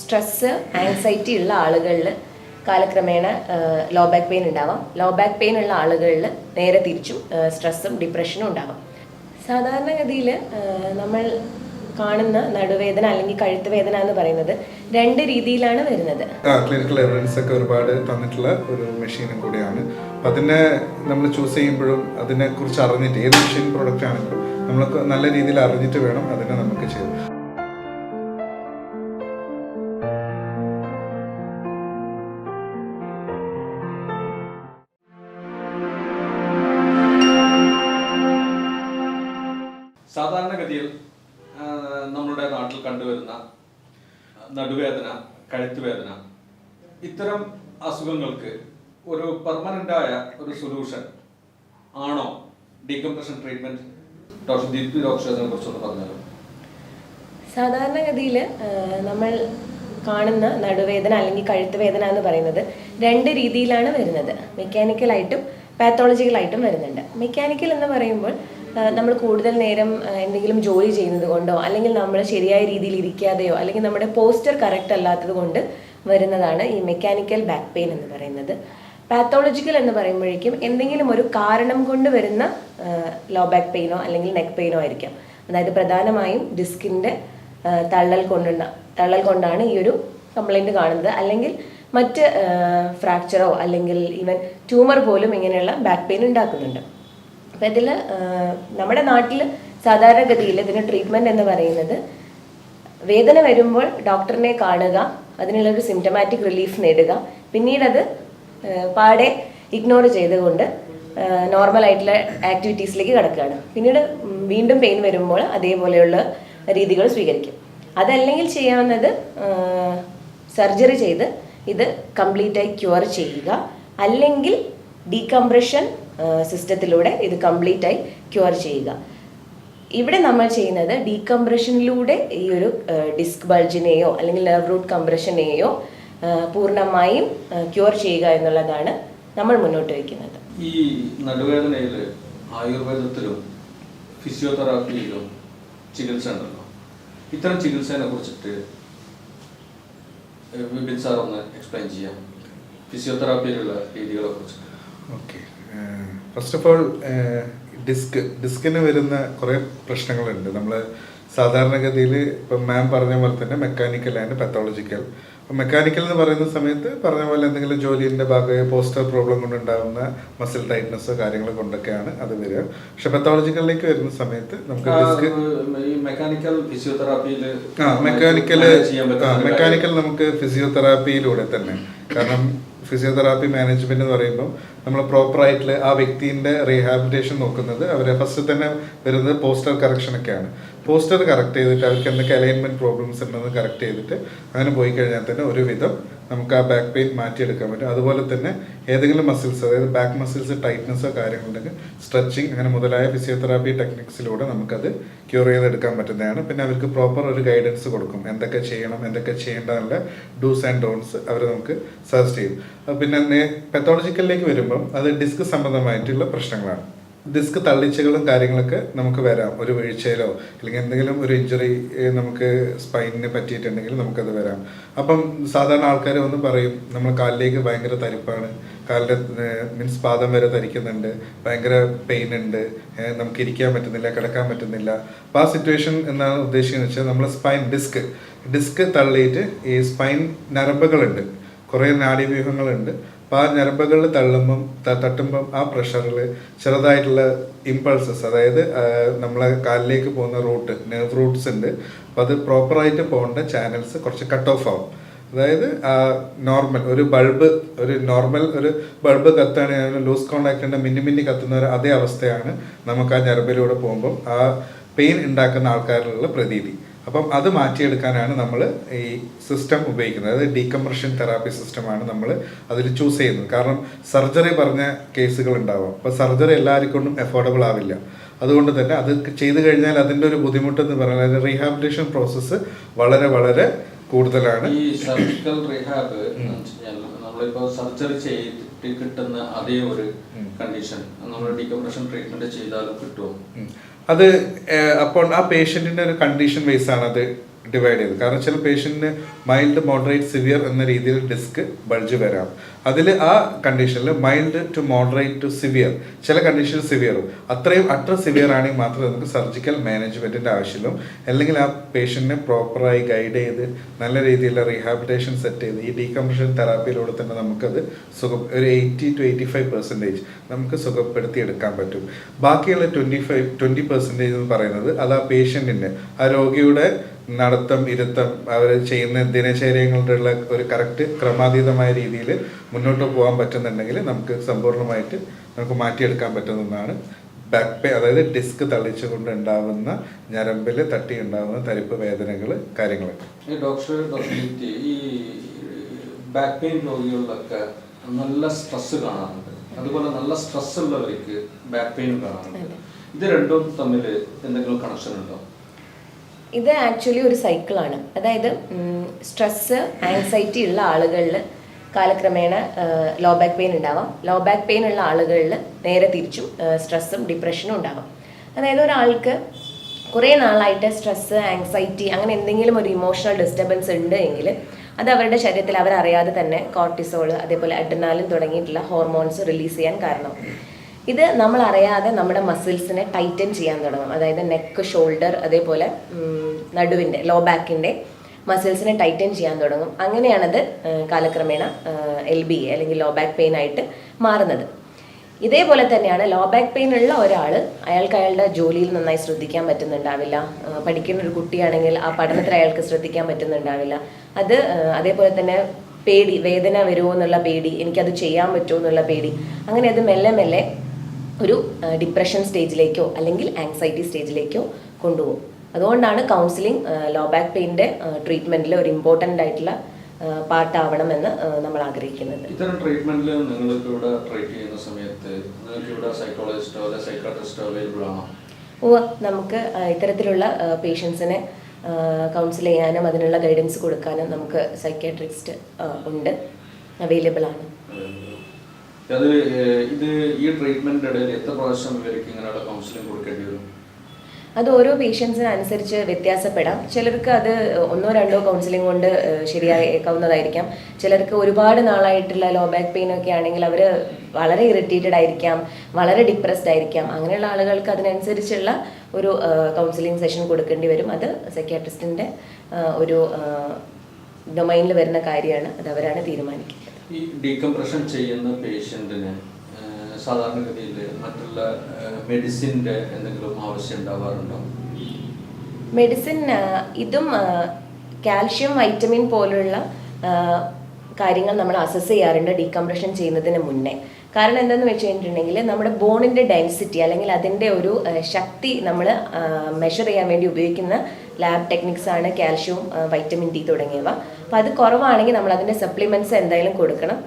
Stress anxiety ഉള്ള ആളുകളിൽ കാലക്രമേണ ലോ ബാക്ക് പെയിൻ ഉണ്ടാവാം. ലോ ബാക്ക് പെയിൻ ഉള്ള ആളുകളിൽ നേരെ തിരിച്ചും സ്ട്രെസ്സും ഡിപ്രഷനും ഉണ്ടാവാം. സാധാരണഗതിയിൽ നമ്മൾ കാണുന്ന നടുവേദന അല്ലെങ്കിൽ കഴുത്ത് വേദന എന്ന് പറയുന്നത് രണ്ട് രീതിയിലാണ് വരുന്നത്. ക്ലിനിക്കൽ എവിഡൻസ് ഒക്കെ ഒരുപാട് തന്നിട്ടുള്ള ഒരു മെഷീനും കൂടിയാണ്. അതിനെ നമ്മൾ ചൂസ് ചെയ്യുമ്പോഴും അതിനെ കുറിച്ച് അറിഞ്ഞിട്ട് ഏത് മെഷീൻ പ്രോഡക്റ്റ് ആണെങ്കിലും നമ്മൾ നല്ല രീതിയിൽ അറിഞ്ഞിട്ട് വേണം അതിനെ നമുക്ക് ചെയ്യാൻ. നടുവേദന കഴുത്തുവേദന ഇത്തരം അസുഖങ്ങൾക്ക് ഒരു പെർമനന്റായ ഒരു സൊല്യൂഷൻ ആണോ decompression treatment doctor Deepthi doctor കുറിച്ചൊന്ന് പറഞ്ഞാലോ? സാധാരണഗതിയിൽ നമ്മൾ കാണുന്ന നടുവേദന അല്ലെങ്കിൽ കഴുത്ത് വേദന എന്ന് പറയുന്നത് രണ്ട് രീതിയിലാണ് വരുന്നത്. മെക്കാനിക്കലായിട്ടും പാത്തോളജിക്കലായിട്ടും വരുന്നുണ്ട്. മെക്കാനിക്കൽ എന്ന് പറയുമ്പോൾ നമ്മൾ കൂടുതൽ നേരം എന്തെങ്കിലും ജോലി ചെയ്യുന്നത് കൊണ്ടോ അല്ലെങ്കിൽ നമ്മൾ ശരിയായ രീതിയിൽ ഇരിക്കാതെയോ അല്ലെങ്കിൽ നമ്മുടെ പോസ്റ്റർ കറക്റ്റ് അല്ലാത്തത് കൊണ്ട് വരുന്നതാണ് ഈ മെക്കാനിക്കൽ ബാക്ക് പെയിൻ എന്ന് പറയുന്നത്. പാത്തോളജിക്കൽ എന്ന് പറയുമ്പോഴേക്കും എന്തെങ്കിലും ഒരു കാരണം കൊണ്ട് വരുന്ന ലോ ബാക്ക് പെയിനോ അല്ലെങ്കിൽ നെക്ക് പെയിനോ ആയിരിക്കാം. അതായത് പ്രധാനമായും ഡിസ്കിന്റെ തള്ളൽ കൊണ്ടുള്ള തള്ളൽ കൊണ്ടാണ് ഈ ഒരു കംപ്ലൈന്റ് കാണുന്നത്. അല്ലെങ്കിൽ മറ്റ് ഫ്രാക്ചറോ അല്ലെങ്കിൽ ഈവൻ ട്യൂമർ പോലും ഇങ്ങനെയുള്ള ബാക്ക് പെയിൻ ഉണ്ടാക്കുന്നുണ്ട്. അപ്പോൾ ഇതിൽ നമ്മുടെ നാട്ടിൽ സാധാരണഗതിയിൽ ഇതിന് ട്രീറ്റ്മെന്റ് എന്ന് പറയുന്നത് വേദന വരുമ്പോൾ ഡോക്ടറിനെ കാണുക അതിനുള്ളൊരു സിംറ്റമാറ്റിക് റിലീഫ് നേടുക. പിന്നീട് അത് ആ, പാടെ ഇഗ്നോർ ചെയ്തുകൊണ്ട് നോർമൽ ആയിട്ടുള്ള ആക്ടിവിറ്റീസിലേക്ക് കിടക്കുകയാണ്. പിന്നീട് വീണ്ടും പെയിൻ വരുമ്പോൾ അതേപോലെയുള്ള രീതികൾ സ്വീകരിക്കും. അതല്ലെങ്കിൽ ചെയ്യാവുന്നത് സർജറി ചെയ്ത് ഇത് കംപ്ലീറ്റായി ക്യൂർ ചെയ്യുക. അല്ലെങ്കിൽ ഡീകംപ്രഷൻ സിസ്റ്റത്തിലൂടെ ഇത് കംപ്ലീറ്റ് ആയി ക്യൂർ ചെയ്യുക. ഇവിടെ നമ്മൾ ചെയ്യുന്നത് ഡീകംപ്രഷനിലൂടെ ഈ ഒരു ഡിസ്ക് ബൾജിനെയോ അല്ലെങ്കിൽ നെർവ് റൂട്ട് കംപ്രഷനെയോ പൂർണമായും ക്യൂർ ചെയ്യുക എന്നുള്ളതാണ് നമ്മൾ മുന്നോട്ട് വയ്ക്കുന്നത്. ഈ നടുവേദനയിൽ ആയുർവേദത്തിലും ഫിസിയോതെറാപ്പിയിലും ചികിത്സ ഉണ്ടല്ലോ. ഇത്തരം ചികിത്സയെ കുറിച്ചിട്ട് വിപിൻ സാർ ഒന്ന് എക്സ്പ്ലെയിൻ ചെയ്യാം. ഫിസിയോതെറാപ്പിയിലുള്ള രീതികളെ കുറിച്ചിട്ട്. Okay. First of all disc ഡിസ്കിന് വരുന്ന കുറേ പ്രശ്നങ്ങളുണ്ട്. നമ്മൾ സാധാരണഗതിയിൽ ഇപ്പം മാം പറഞ്ഞ പോലെ തന്നെ മെക്കാനിക്കൽ ആൻഡ് പത്തോളജിക്കൽ അപ്പം മെക്കാനിക്കൽ എന്ന് പറയുന്ന സമയത്ത് പറഞ്ഞ പോലെ എന്തെങ്കിലും ജോലിന്റെ ഭാഗമായ പോസ്റ്റർ പ്രോബ്ലം കൊണ്ടുണ്ടാകുന്ന മസിൽ ടൈറ്റ്നസ് കാര്യങ്ങൾ കൊണ്ടൊക്കെയാണ് അത് വരിക. പക്ഷെ പത്തോളജിക്കലിലേക്ക് വരുന്ന സമയത്ത് നമുക്ക് ഡിസ്ക് മെക്കാനിക്കൽ ഫിസിയോതെറാപ്പിയിൽ ആ പറ്റുന്ന മെക്കാനിക്കൽ നമുക്ക് ഫിസിയോതെറാപ്പിയിലൂടെ തന്നെ. കാരണം ഫിസിയോതെറാപ്പി മാനേജ്മെന്റ് എന്ന് പറയുമ്പോൾ നമ്മൾ പ്രോപ്പർ ആയിട്ടുള്ള ആ വ്യക്തിന്റെ റീഹാബിലിറ്റേഷൻ നോക്കുന്നത്. അവരെ ഫസ്റ്റ് തന്നെ വരുന്നത് പോസ്റ്റർ കറക്ഷൻ ഒക്കെയാണ്. പോസ്റ്റർ കറക്റ്റ് ചെയ്തിട്ട് അവർക്ക് എന്തൊക്കെ അലൈൻമെന്റ് പ്രോബ്ലംസ് ഉണ്ടെന്ന് കറക്റ്റ് ചെയ്തിട്ട് അങ്ങനെ പോയി കഴിഞ്ഞാൽ തന്നെ ഒരുവിധം നമുക്ക് ആ ബാക്ക് പെയിൻ മാറ്റിയെടുക്കാൻ പറ്റും. അതുപോലെ തന്നെ ഏതെങ്കിലും മസിൽസ് അതായത് ബാക്ക് മസിൽസ് ടൈറ്റ്നസ്സോ കാര്യങ്ങളുണ്ടെങ്കിൽ സ്ട്രെച്ചിങ് അങ്ങനെ മുതലായ ഫിസിയോതെറാപ്പി ടെക്നിക്സിലൂടെ നമുക്കത് ക്യൂർ ചെയ്തെടുക്കാൻ പറ്റുന്നതാണ്. പിന്നെ അവർക്ക് പ്രോപ്പർ ഒരു ഗൈഡൻസ് കൊടുക്കും. എന്തൊക്കെ ചെയ്യണം എന്തൊക്കെ ചെയ്യേണ്ടതിനുള്ള ഡൂസ് ആൻഡ് ഡോൺസ് അവർ നമുക്ക് സജസ്റ്റ് ചെയ്യും. പിന്നെ പെത്തോളജിക്കലിലേക്ക് വരുമ്പം അത് ഡിസ്ക് സംബന്ധമായിട്ടുള്ള പ്രശ്നങ്ങളാണ്. ഡിസ്ക് തള്ളിച്ചകളും കാര്യങ്ങളൊക്കെ നമുക്ക് വരാം. ഒരു വീഴ്ചയിലോ അല്ലെങ്കിൽ എന്തെങ്കിലും ഒരു ഇഞ്ചുറി നമുക്ക് സ്പൈനിന് പറ്റിയിട്ടുണ്ടെങ്കിൽ നമുക്കത് വരാം. അപ്പം സാധാരണ ആൾക്കാർ വന്ന് പറയും നമ്മൾ കാലിലേക്ക് ഭയങ്കര തരിപ്പാണ്. കാലിന്റെ മീൻസ് പാദം വരെ തരിക്കുന്നുണ്ട്. ഭയങ്കര പെയിൻ ഉണ്ട്. നമുക്ക് ഇരിക്കാൻ പറ്റുന്നില്ല കിടക്കാൻ പറ്റുന്നില്ല. അപ്പോൾ ആ സിറ്റുവേഷൻ എന്നാണ് ഉദ്ദേശിക്കുന്നത് വെച്ചാൽ നമ്മൾ സ്പൈൻ ഡിസ്ക് ഡിസ്ക് തള്ളിയിട്ട് ഈ സ്പൈൻ നരമ്പുകളുണ്ട്. കുറേ നാഡീവ്യൂഹങ്ങളുണ്ട്. അപ്പോൾ ആ ഞരമ്പുകളിൽ തള്ളുമ്പം തട്ടുമ്പം ആ പ്രഷറിൽ ചെറുതായിട്ടുള്ള ഇമ്പൾസസ് അതായത് നമ്മളെ കാലിലേക്ക് പോകുന്ന റൂട്ട് നെർവ് റൂട്ട്സ് ഉണ്ട്. അപ്പോൾ അത് പ്രോപ്പറായിട്ട് പോകേണ്ട ചാനൽസ് കുറച്ച് കട്ട് ഓഫ് ആവും. അതായത് നോർമൽ ഒരു ബൾബ് ഒരു നോർമൽ ഒരു ബൾബ് കത്തുകയാണെങ്കിൽ ലൂസ് കോണ്ടാക്റ്റിന്റെ മിന്നി മിന്നി കത്തുന്ന ഒരു അതേ അവസ്ഥയാണ് നമുക്ക് ആ ഞരമ്പിലൂടെ പോകുമ്പം ആ പെയിൻ ഉണ്ടാക്കുന്ന ആൾക്കാരിലുള്ള പ്രതീതി. അപ്പം അത് മാറ്റിയെടുക്കാനാണ് നമ്മൾ ഈ സിസ്റ്റം ഉപയോഗിക്കുന്നത്. അതായത് ഡീകംപ്രഷൻ തെറാപ്പി സിസ്റ്റമാണ് നമ്മൾ അതിൽ ചൂസ് ചെയ്യുന്നത്. കാരണം സർജറി പറഞ്ഞ കേസുകൾ ഉണ്ടാവാം. അപ്പോൾ സർജറി എല്ലാവർക്കും കൊണ്ടും എഫോർഡബിൾ ആവില്ല. അതുകൊണ്ട് തന്നെ അത് ചെയ്തു കഴിഞ്ഞാൽ അതിന്റെ ഒരു ബുദ്ധിമുട്ടെന്ന് പറഞ്ഞാൽ റീഹാബിലിറ്റേഷൻ പ്രോസസ്സ് വളരെ വളരെ കൂടുതലാണ്. ഈ സർജിക്കൽ റീഹാബ് നമ്മളിപ്പോ സർജറി ചെയ്തിട്ട് കിട്ടുന്ന അതേ ഒരു കണ്ടീഷൻ നമ്മൾ ഡീകംപ്രഷൻ ട്രീറ്റ്മെന്റ് ചെയ്താലും കിട്ടുമോ. അത് അപ്പോൾ ആ പേഷ്യന്റിന്റെ ഒരു കണ്ടീഷൻ ബേസ് ആണ് അത് ഡിവൈഡ് ചെയ്ത് കാരണം ചില പേഷ്യന്റിന് മൈൽഡ് മോഡറേറ്റ് സിവിയർ എന്ന രീതിയിൽ ഡിസ്ക് ബൾജ് വരാം. അതിൽ ആ കണ്ടീഷനിൽ mild to moderate to severe ചില കണ്ടീഷൻ സിവിയറും അത്രയും അത്ര സിവിയർ ആണെങ്കിൽ മാത്രമേ നമുക്ക് സർജിക്കൽ മാനേജ്മെന്റിന്റെ ആവശ്യമുള്ളൂ. അല്ലെങ്കിൽ ആ പേഷ്യന്റിനെ പ്രോപ്പറായി ഗൈഡ് ചെയ്ത് നല്ല രീതിയിലുള്ള റീഹാബിലിറ്റേഷൻ സെറ്റ് ചെയ്ത് ഈ ഡീകംപ്രഷൻ തെറാപ്പിയിലൂടെ തന്നെ നമുക്കത് സുഖം ഒരു eighty to eighty five percentage നമുക്ക് സുഖപ്പെടുത്തി എടുക്കാൻ പറ്റും. ബാക്കിയുള്ള ട്വന്റി ഫൈവ് ട്വന്റി പെർസെന്റേജ് എന്ന് പറയുന്നത് അത് ആ പേഷ്യന്റിന്റെ ആ രോഗിയുടെ നടത്തം ഇരുത്തം അവർ ചെയ്യുന്ന ദിനചര്യങ്ങളുടെ ഒരു കറക്റ്റ് ക്രമാതീതമായ രീതിയിൽ മുന്നോട്ട് പോകാൻ പറ്റുന്നുണ്ടെങ്കിൽ നമുക്ക് സമ്പൂർണമായിട്ട് നമുക്ക് മാറ്റിയെടുക്കാൻ പറ്റുന്നതാണ് ബാക്ക് പേ അതായത് ഡിസ്ക് തള്ളിച്ചുകൊണ്ട് ഉണ്ടാവുന്ന ഞരമ്പിൽ തട്ടി ഉണ്ടാവുന്ന തരിപ്പ് വേദനകൾ കാര്യങ്ങളൊക്കെ. ഈ ഡോക്ടർ ഡോക്ടർ ഈ ബാക്ക് പെയിൻ രോഗികളിലൊക്കെ നല്ല സ്ട്രെസ് കാണാറുണ്ട്. അതുപോലെ നല്ല സ്ട്രെസ് ഉള്ളവർക്ക് ബാക്ക് പെയിൻ കാണാറുണ്ട്. ഇത് രണ്ടും തമ്മിൽ എന്തെങ്കിലും കണക്ഷൻ ഉണ്ടോ? ഇത് ആക്ച്വലി ഒരു സൈക്കിളാണ് അതായത് സ്ട്രെസ് ആൻസൈറ്റി ഉള്ള ആളുകളിൽ കാലക്രമേണ ലോ ബാക്ക് പെയിൻ ഉണ്ടാവാം. ലോ ബാക്ക് പെയിൻ ഉള്ള ആളുകളിൽ നേരെ തിരിച്ചും സ്ട്രെസ്സും ഡിപ്രഷനും ഉണ്ടാവാം. അതായത് ഒരാൾക്ക് കുറേ നാളായിട്ട് സ്ട്രെസ്സ് ആങ്സൈറ്റി അങ്ങനെ എന്തെങ്കിലും ഒരു ഇമോഷണൽ ഡിസ്റ്റർബൻസ് ഉണ്ട് എങ്കിൽ അത് അവരുടെ ശരീരത്തിൽ അവരറിയാതെ തന്നെ കോർട്ടിസോൾ അതേപോലെ അഡ്രനാലിൻ തുടങ്ങിയിട്ടുള്ള ഹോർമോൺസ് റിലീസ് ചെയ്യാൻ കാരണം. ഇത് നമ്മൾ അറിയാതെ നമ്മുടെ മസിൽസിനെ ടൈറ്റൻ ചെയ്യാൻ തുടങ്ങും. അതായത് നെക്ക് ഷോൾഡർ അതേപോലെ നടുവിന്റെ ലോ ബാക്കിന്റെ മസിൽസിനെ ടൈറ്റൻ ചെയ്യാൻ തുടങ്ങും. അങ്ങനെയാണത് കാലക്രമേണ എൽ ബി എ അല്ലെങ്കിൽ ലോ ബാക്ക് പെയിൻ ആയിട്ട് മാറുന്നത്. ഇതേപോലെ തന്നെയാണ് ലോ ബാക്ക് പെയിൻ ഉള്ള ഒരാൾ അയാൾക്ക് അയാളുടെ ജോലിയിൽ നന്നായി ശ്രദ്ധിക്കാൻ പറ്റുന്നുണ്ടാവില്ല. പഠിക്കുന്ന ഒരു കുട്ടിയാണെങ്കിൽ ആ പഠനത്തിൽ അയാൾക്ക് ശ്രദ്ധിക്കാൻ പറ്റുന്നുണ്ടാവില്ല. അത് അതേപോലെ തന്നെ പേടി വേദന വരുമോ എന്നുള്ള പേടി എനിക്കത് ചെയ്യാൻ പറ്റുമോ എന്നുള്ള പേടി അങ്ങനെ അത് മെല്ലെ മെല്ലെ ഒരു ഡിപ്രഷൻ സ്റ്റേജിലേക്കോ അല്ലെങ്കിൽ ആങ്സൈറ്റി സ്റ്റേജിലേക്കോ കൊണ്ടുപോകും. അതുകൊണ്ടാണ് കൗൺസിലിംഗ് ലോ ബാക്ക് പെയിന്റെ ട്രീറ്റ്മെന്റിൽ ഒരു ഇമ്പോർട്ടന്റ് ആയിട്ടുള്ള പാട്ടാവണമെന്ന് നമ്മൾ ആഗ്രഹിക്കുന്നത്. ഇത്തരം ട്രീറ്റ്മെന്റിൽ നിങ്ങൾക്ക് ഇവിടെ ട്രീറ്റ് ചെയ്യുന്ന സമയത്ത് നിങ്ങൾക്ക് ഇവിടെ സൈക്കോളജിസ്റ്റോ അല്ലെ സൈക്കാട്രിസ്റ്റോ അവൈലബിൾ ആണോ? ഓ നമുക്ക് ഇത്തരത്തിലുള്ള പേഷ്യൻസിനെ കൗൺസിൽ ചെയ്യാനും അതിനുള്ള ഗൈഡൻസ് കൊടുക്കാനും നമുക്ക് സൈക്കാട്രിസ്റ്റ് ഉണ്ട് അവൈലബിൾ ആണ്. അത് ഇത് ഈ ട്രീറ്റ്മെന്റിന്റെ ഇടയിൽ എത്ര പ്രാവശ്യം ഇവർക്ക് ഇങ്ങനെയുള്ള കൗൺസിലിംഗ് കൊടുക്കേണ്ടി വരും? അത് ഓരോ പേഷ്യൻസിന് അനുസരിച്ച് വ്യത്യാസപ്പെടാം. ചിലർക്ക് അത് ഒന്നോ രണ്ടോ കൗൺസിലിംഗ് കൊണ്ട് ശരിയായേക്കാവുന്നതായിരിക്കാം ചിലർക്ക് ഒരുപാട് നാളായിട്ടുള്ള ലോ ബാക്ക് പെയിൻ ഒക്കെ ആണെങ്കിൽ അവർ വളരെ ഇറിറ്റേറ്റഡ് ആയിരിക്കാം വളരെ ഡിപ്രസ്ഡ് ആയിരിക്കാം. അങ്ങനെയുള്ള ആളുകൾക്ക് അതിനനുസരിച്ചുള്ള ഒരു കൗൺസിലിംഗ് സെഷൻ കൊടുക്കേണ്ടി വരും. അത് സൈക്യാട്രിസ്റ്റിന്റെ ഒരു ഡൊമൈനിൽ വരുന്ന കാര്യമാണ്. അത് അവരാണ് തീരുമാനിക്കുന്നത് ഈ ഡീകംപ്രഷൻ ചെയ്യുന്ന പേഷ്യന്റിന് സാധാരണഗതിയിൽ മറ്റുള്ള മെഡിസിന്റെ എന്തെങ്കിലും ആവശ്യം ഉണ്ടാവാറുണ്ടോ? മെഡിസിൻ ഇതും കാൽഷ്യം വൈറ്റമിൻ പോലുള്ള കാര്യങ്ങൾ നമ്മൾ അസസ് ചെയ്യാറുണ്ട് ഡീകംപ്രഷൻ ചെയ്യുന്നതിന് മുന്നേ. കാരണം എന്താണെന്ന് വെച്ച് കഴിഞ്ഞിട്ടുണ്ടെങ്കിൽ നമ്മുടെ ബോണിന്റെ ഡെൻസിറ്റി അല്ലെങ്കിൽ അതിന്റെ ഒരു ശക്തി നമ്മൾ മെഷർ ചെയ്യാൻ വേണ്ടി ഉപയോഗിക്കുന്ന ലാബ് ടെക്നിക്സ് ആണ് കാൽഷ്യവും വൈറ്റമിൻ ഡി തുടങ്ങിയവ. അപ്പോൾ അത് കുറവാണെങ്കിൽ നമ്മൾ അതിന്റെ സപ്ലിമെന്റ്സ് എന്തായാലും കൊടുക്കണം.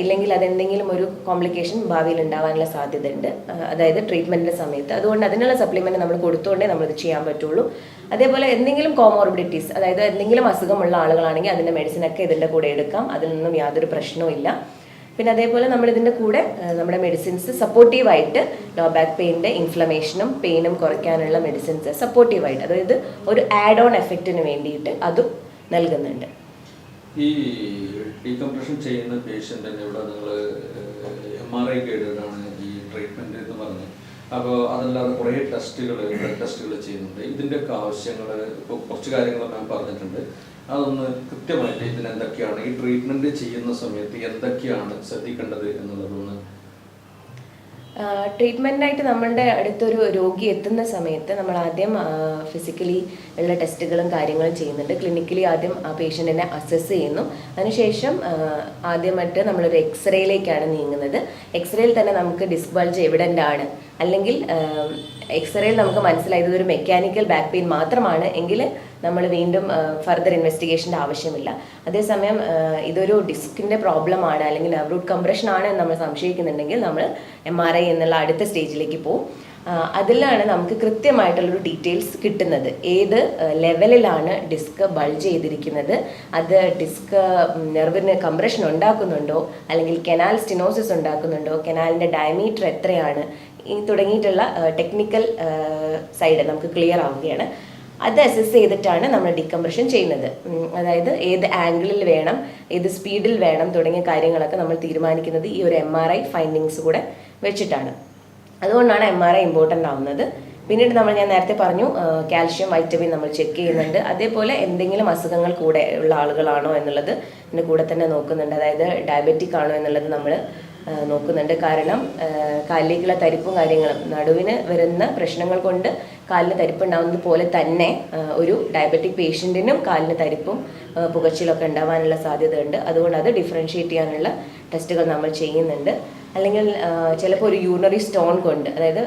ഇല്ലെങ്കിൽ അതെന്തെങ്കിലും ഒരു കോംപ്ലിക്കേഷൻ ഭാവിയിൽ ഉണ്ടാവാനുള്ള സാധ്യതയുണ്ട്. അതായത് ട്രീറ്റ്മെന്റിന്റെ സമയത്ത്. അതുകൊണ്ട് അതിനുള്ള സപ്ലിമെന്റ് നമ്മൾ കൊടുത്തുകൊണ്ടേ നമ്മളിത് ചെയ്യാൻ പറ്റുള്ളൂ. അതേപോലെ എന്തെങ്കിലും കോമോർബിഡിറ്റീസ് അതായത് എന്തെങ്കിലും അസുഖമുള്ള ആളുകളാണെങ്കിൽ അതിന്റെ മെഡിസിനൊക്കെ ഇതിന്റെ കൂടെ എടുക്കാം. അതിൽ നിന്നും യാതൊരു പ്രശ്നവും ഇല്ല. പിന്നെ അതേപോലെ നമ്മൾ ഇതിന്റെ കൂടെ നമ്മുടെ മെഡിസിൻസ് സപ്പോർട്ടീവായിട്ട് ലോ ബാക്ക് പെയിന്റെ ഇൻഫ്ലമേഷനും പെയിനും കുറയ്ക്കാനുള്ള മെഡിസിൻസ് സപ്പോർട്ടീവായിട്ട് അതായത് ഒരു ആഡ് ഓൺ എഫക്റ്റിന് വേണ്ടിയിട്ട് അതും നൽകുന്നുണ്ട്. ഈ ഡീകംപ്രഷൻ ചെയ്യുന്ന പേഷ്യന്റിന് ഇവിടെ നിങ്ങൾ എം ആർ ഐ ഗൈഡാണ് ഈ ട്രീറ്റ്മെന്റ് എന്ന് പറഞ്ഞത്. അപ്പോൾ അതല്ലാതെ കുറേ ടെസ്റ്റുകൾ ബ്ലഡ് ടെസ്റ്റുകൾ ചെയ്യുന്നുണ്ട്. ഇതിന്റെയൊക്കെ ആവശ്യങ്ങൾ ഇപ്പോൾ കുറച്ച് കാര്യങ്ങൾ ഞാൻ പറഞ്ഞിട്ടുണ്ട്. അതൊന്ന് കൃത്യമായിട്ട് ഇതിന് എന്തൊക്കെയാണ് ഈ ട്രീറ്റ്മെന്റ് ചെയ്യുന്ന സമയത്ത് എന്തൊക്കെയാണ് ശ്രദ്ധിക്കേണ്ടത് എന്നുള്ളതൊന്ന് ട്രീറ്റ്മെന്റായിട്ട് നമ്മളുടെ അടുത്തൊരു രോഗി എത്തുന്ന സമയത്ത് നമ്മൾ ആദ്യം ഫിസിക്കലി ഉള്ള ടെസ്റ്റുകളും കാര്യങ്ങളും ചെയ്യുന്നുണ്ട്. ക്ലിനിക്കലി ആദ്യം ആ പേഷ്യന്റിനെ അസസ് ചെയ്യുന്നു. അതിനുശേഷം ആദ്യമായിട്ട് നമ്മളൊരു എക്സ്റേയിലേക്കാണ് നീങ്ങുന്നത്. എക്സ്റേയിൽ തന്നെ നമുക്ക് ഡിസ്ബൾജ് എവിഡന്റ് ആണ്. അല്ലെങ്കിൽ എക്സ്റേയിൽ നമുക്ക് മനസ്സിലായത് ഇതൊരു മെക്കാനിക്കൽ ബാക്ക് പെയിൻ മാത്രമാണ്. എങ്കിൽ നമ്മൾ വീണ്ടും ഫർദർ ഇൻവെസ്റ്റിഗേഷന്റെ ആവശ്യമില്ല. അതേസമയം ഇതൊരു ഡിസ്കിന്റെ പ്രോബ്ലം ആണ് അല്ലെങ്കിൽ റൂട്ട് കംപ്രഷൻ ആണ് എന്ന് നമ്മൾ സംശയിക്കുന്നുണ്ടെങ്കിൽ നമ്മൾ എം ആർ ഐ എന്നുള്ള അടുത്ത സ്റ്റേജിലേക്ക് പോകും അതിലാണ് നമുക്ക് കൃത്യമായിട്ടുള്ളൊരു ഡീറ്റെയിൽസ് കിട്ടുന്നത്. ഏത് ലെവലിലാണ് ഡിസ്ക് ബൾജ് ചെയ്തിരിക്കുന്നത്? അത് ഡിസ്ക് നെർവിന് കംപ്രഷൻ ഉണ്ടാക്കുന്നുണ്ടോ? അല്ലെങ്കിൽ കെനാൽ സ്റ്റിനോസിസ് ഉണ്ടാക്കുന്നുണ്ടോ? കെനാലിന്റെ ഡയമീറ്റർ എത്രയാണ്? തുടങ്ങിയിട്ടുള്ള ടെക്നിക്കൽ സൈഡ് നമുക്ക് ക്ലിയർ ആവുകയാണ്. അത് അസസ് ചെയ്തിട്ടാണ് നമ്മൾ ഡിക്കംപ്രഷൻ ചെയ്യുന്നത്. അതായത് ഏത് ആംഗിളിൽ വേണം ഏത് സ്പീഡിൽ വേണം തുടങ്ങിയ കാര്യങ്ങളൊക്കെ നമ്മൾ തീരുമാനിക്കുന്നത് ഈ ഒരു എം ആർ ഐ ഫൈൻഡിങ്സ് കൂടെ വെച്ചിട്ടാണ്. അതുകൊണ്ടാണ് എം ആർ ഐ ഇമ്പോർട്ടന്റ് ആവുന്നത്. പിന്നീട് നമ്മൾ ഞാൻ നേരത്തെ പറഞ്ഞു കാൽഷ്യം വൈറ്റമിൻ നമ്മൾ ചെക്ക് ചെയ്യുന്നുണ്ട്. അതേപോലെ എന്തെങ്കിലും അസുഖങ്ങൾ കൂടെ ഉള്ള ആളുകളാണോ എന്നുള്ളത് ഇതിന്റെ കൂടെ തന്നെ നോക്കുന്നുണ്ട്. അതായത് ഡയബറ്റിക് ആണോ എന്നുള്ളത് നമ്മൾ നോക്കുന്നുണ്ട്. കാരണം കാലിലേക്കുള്ള തരിപ്പും കാര്യങ്ങളും നടുവിന് വരുന്ന പ്രശ്നങ്ങൾ കൊണ്ട് കാലിന് തരിപ്പുണ്ടാവുന്നത് പോലെ തന്നെ ഒരു ഡയബറ്റിക് പേഷ്യന്റിനും കാലിന് തരിപ്പും പുകച്ചിലൊക്കെ ഉണ്ടാവാനുള്ള സാധ്യത ഉണ്ട് അതുകൊണ്ട് അത് ഡിഫറൻഷ്യേറ്റ് ചെയ്യാനുള്ള ടെസ്റ്റുകൾ നമ്മൾ ചെയ്യുന്നുണ്ട്. അല്ലെങ്കിൽ ചിലപ്പോൾ ഒരു യൂറിനറി സ്റ്റോൺ കൊണ്ട് അതായത്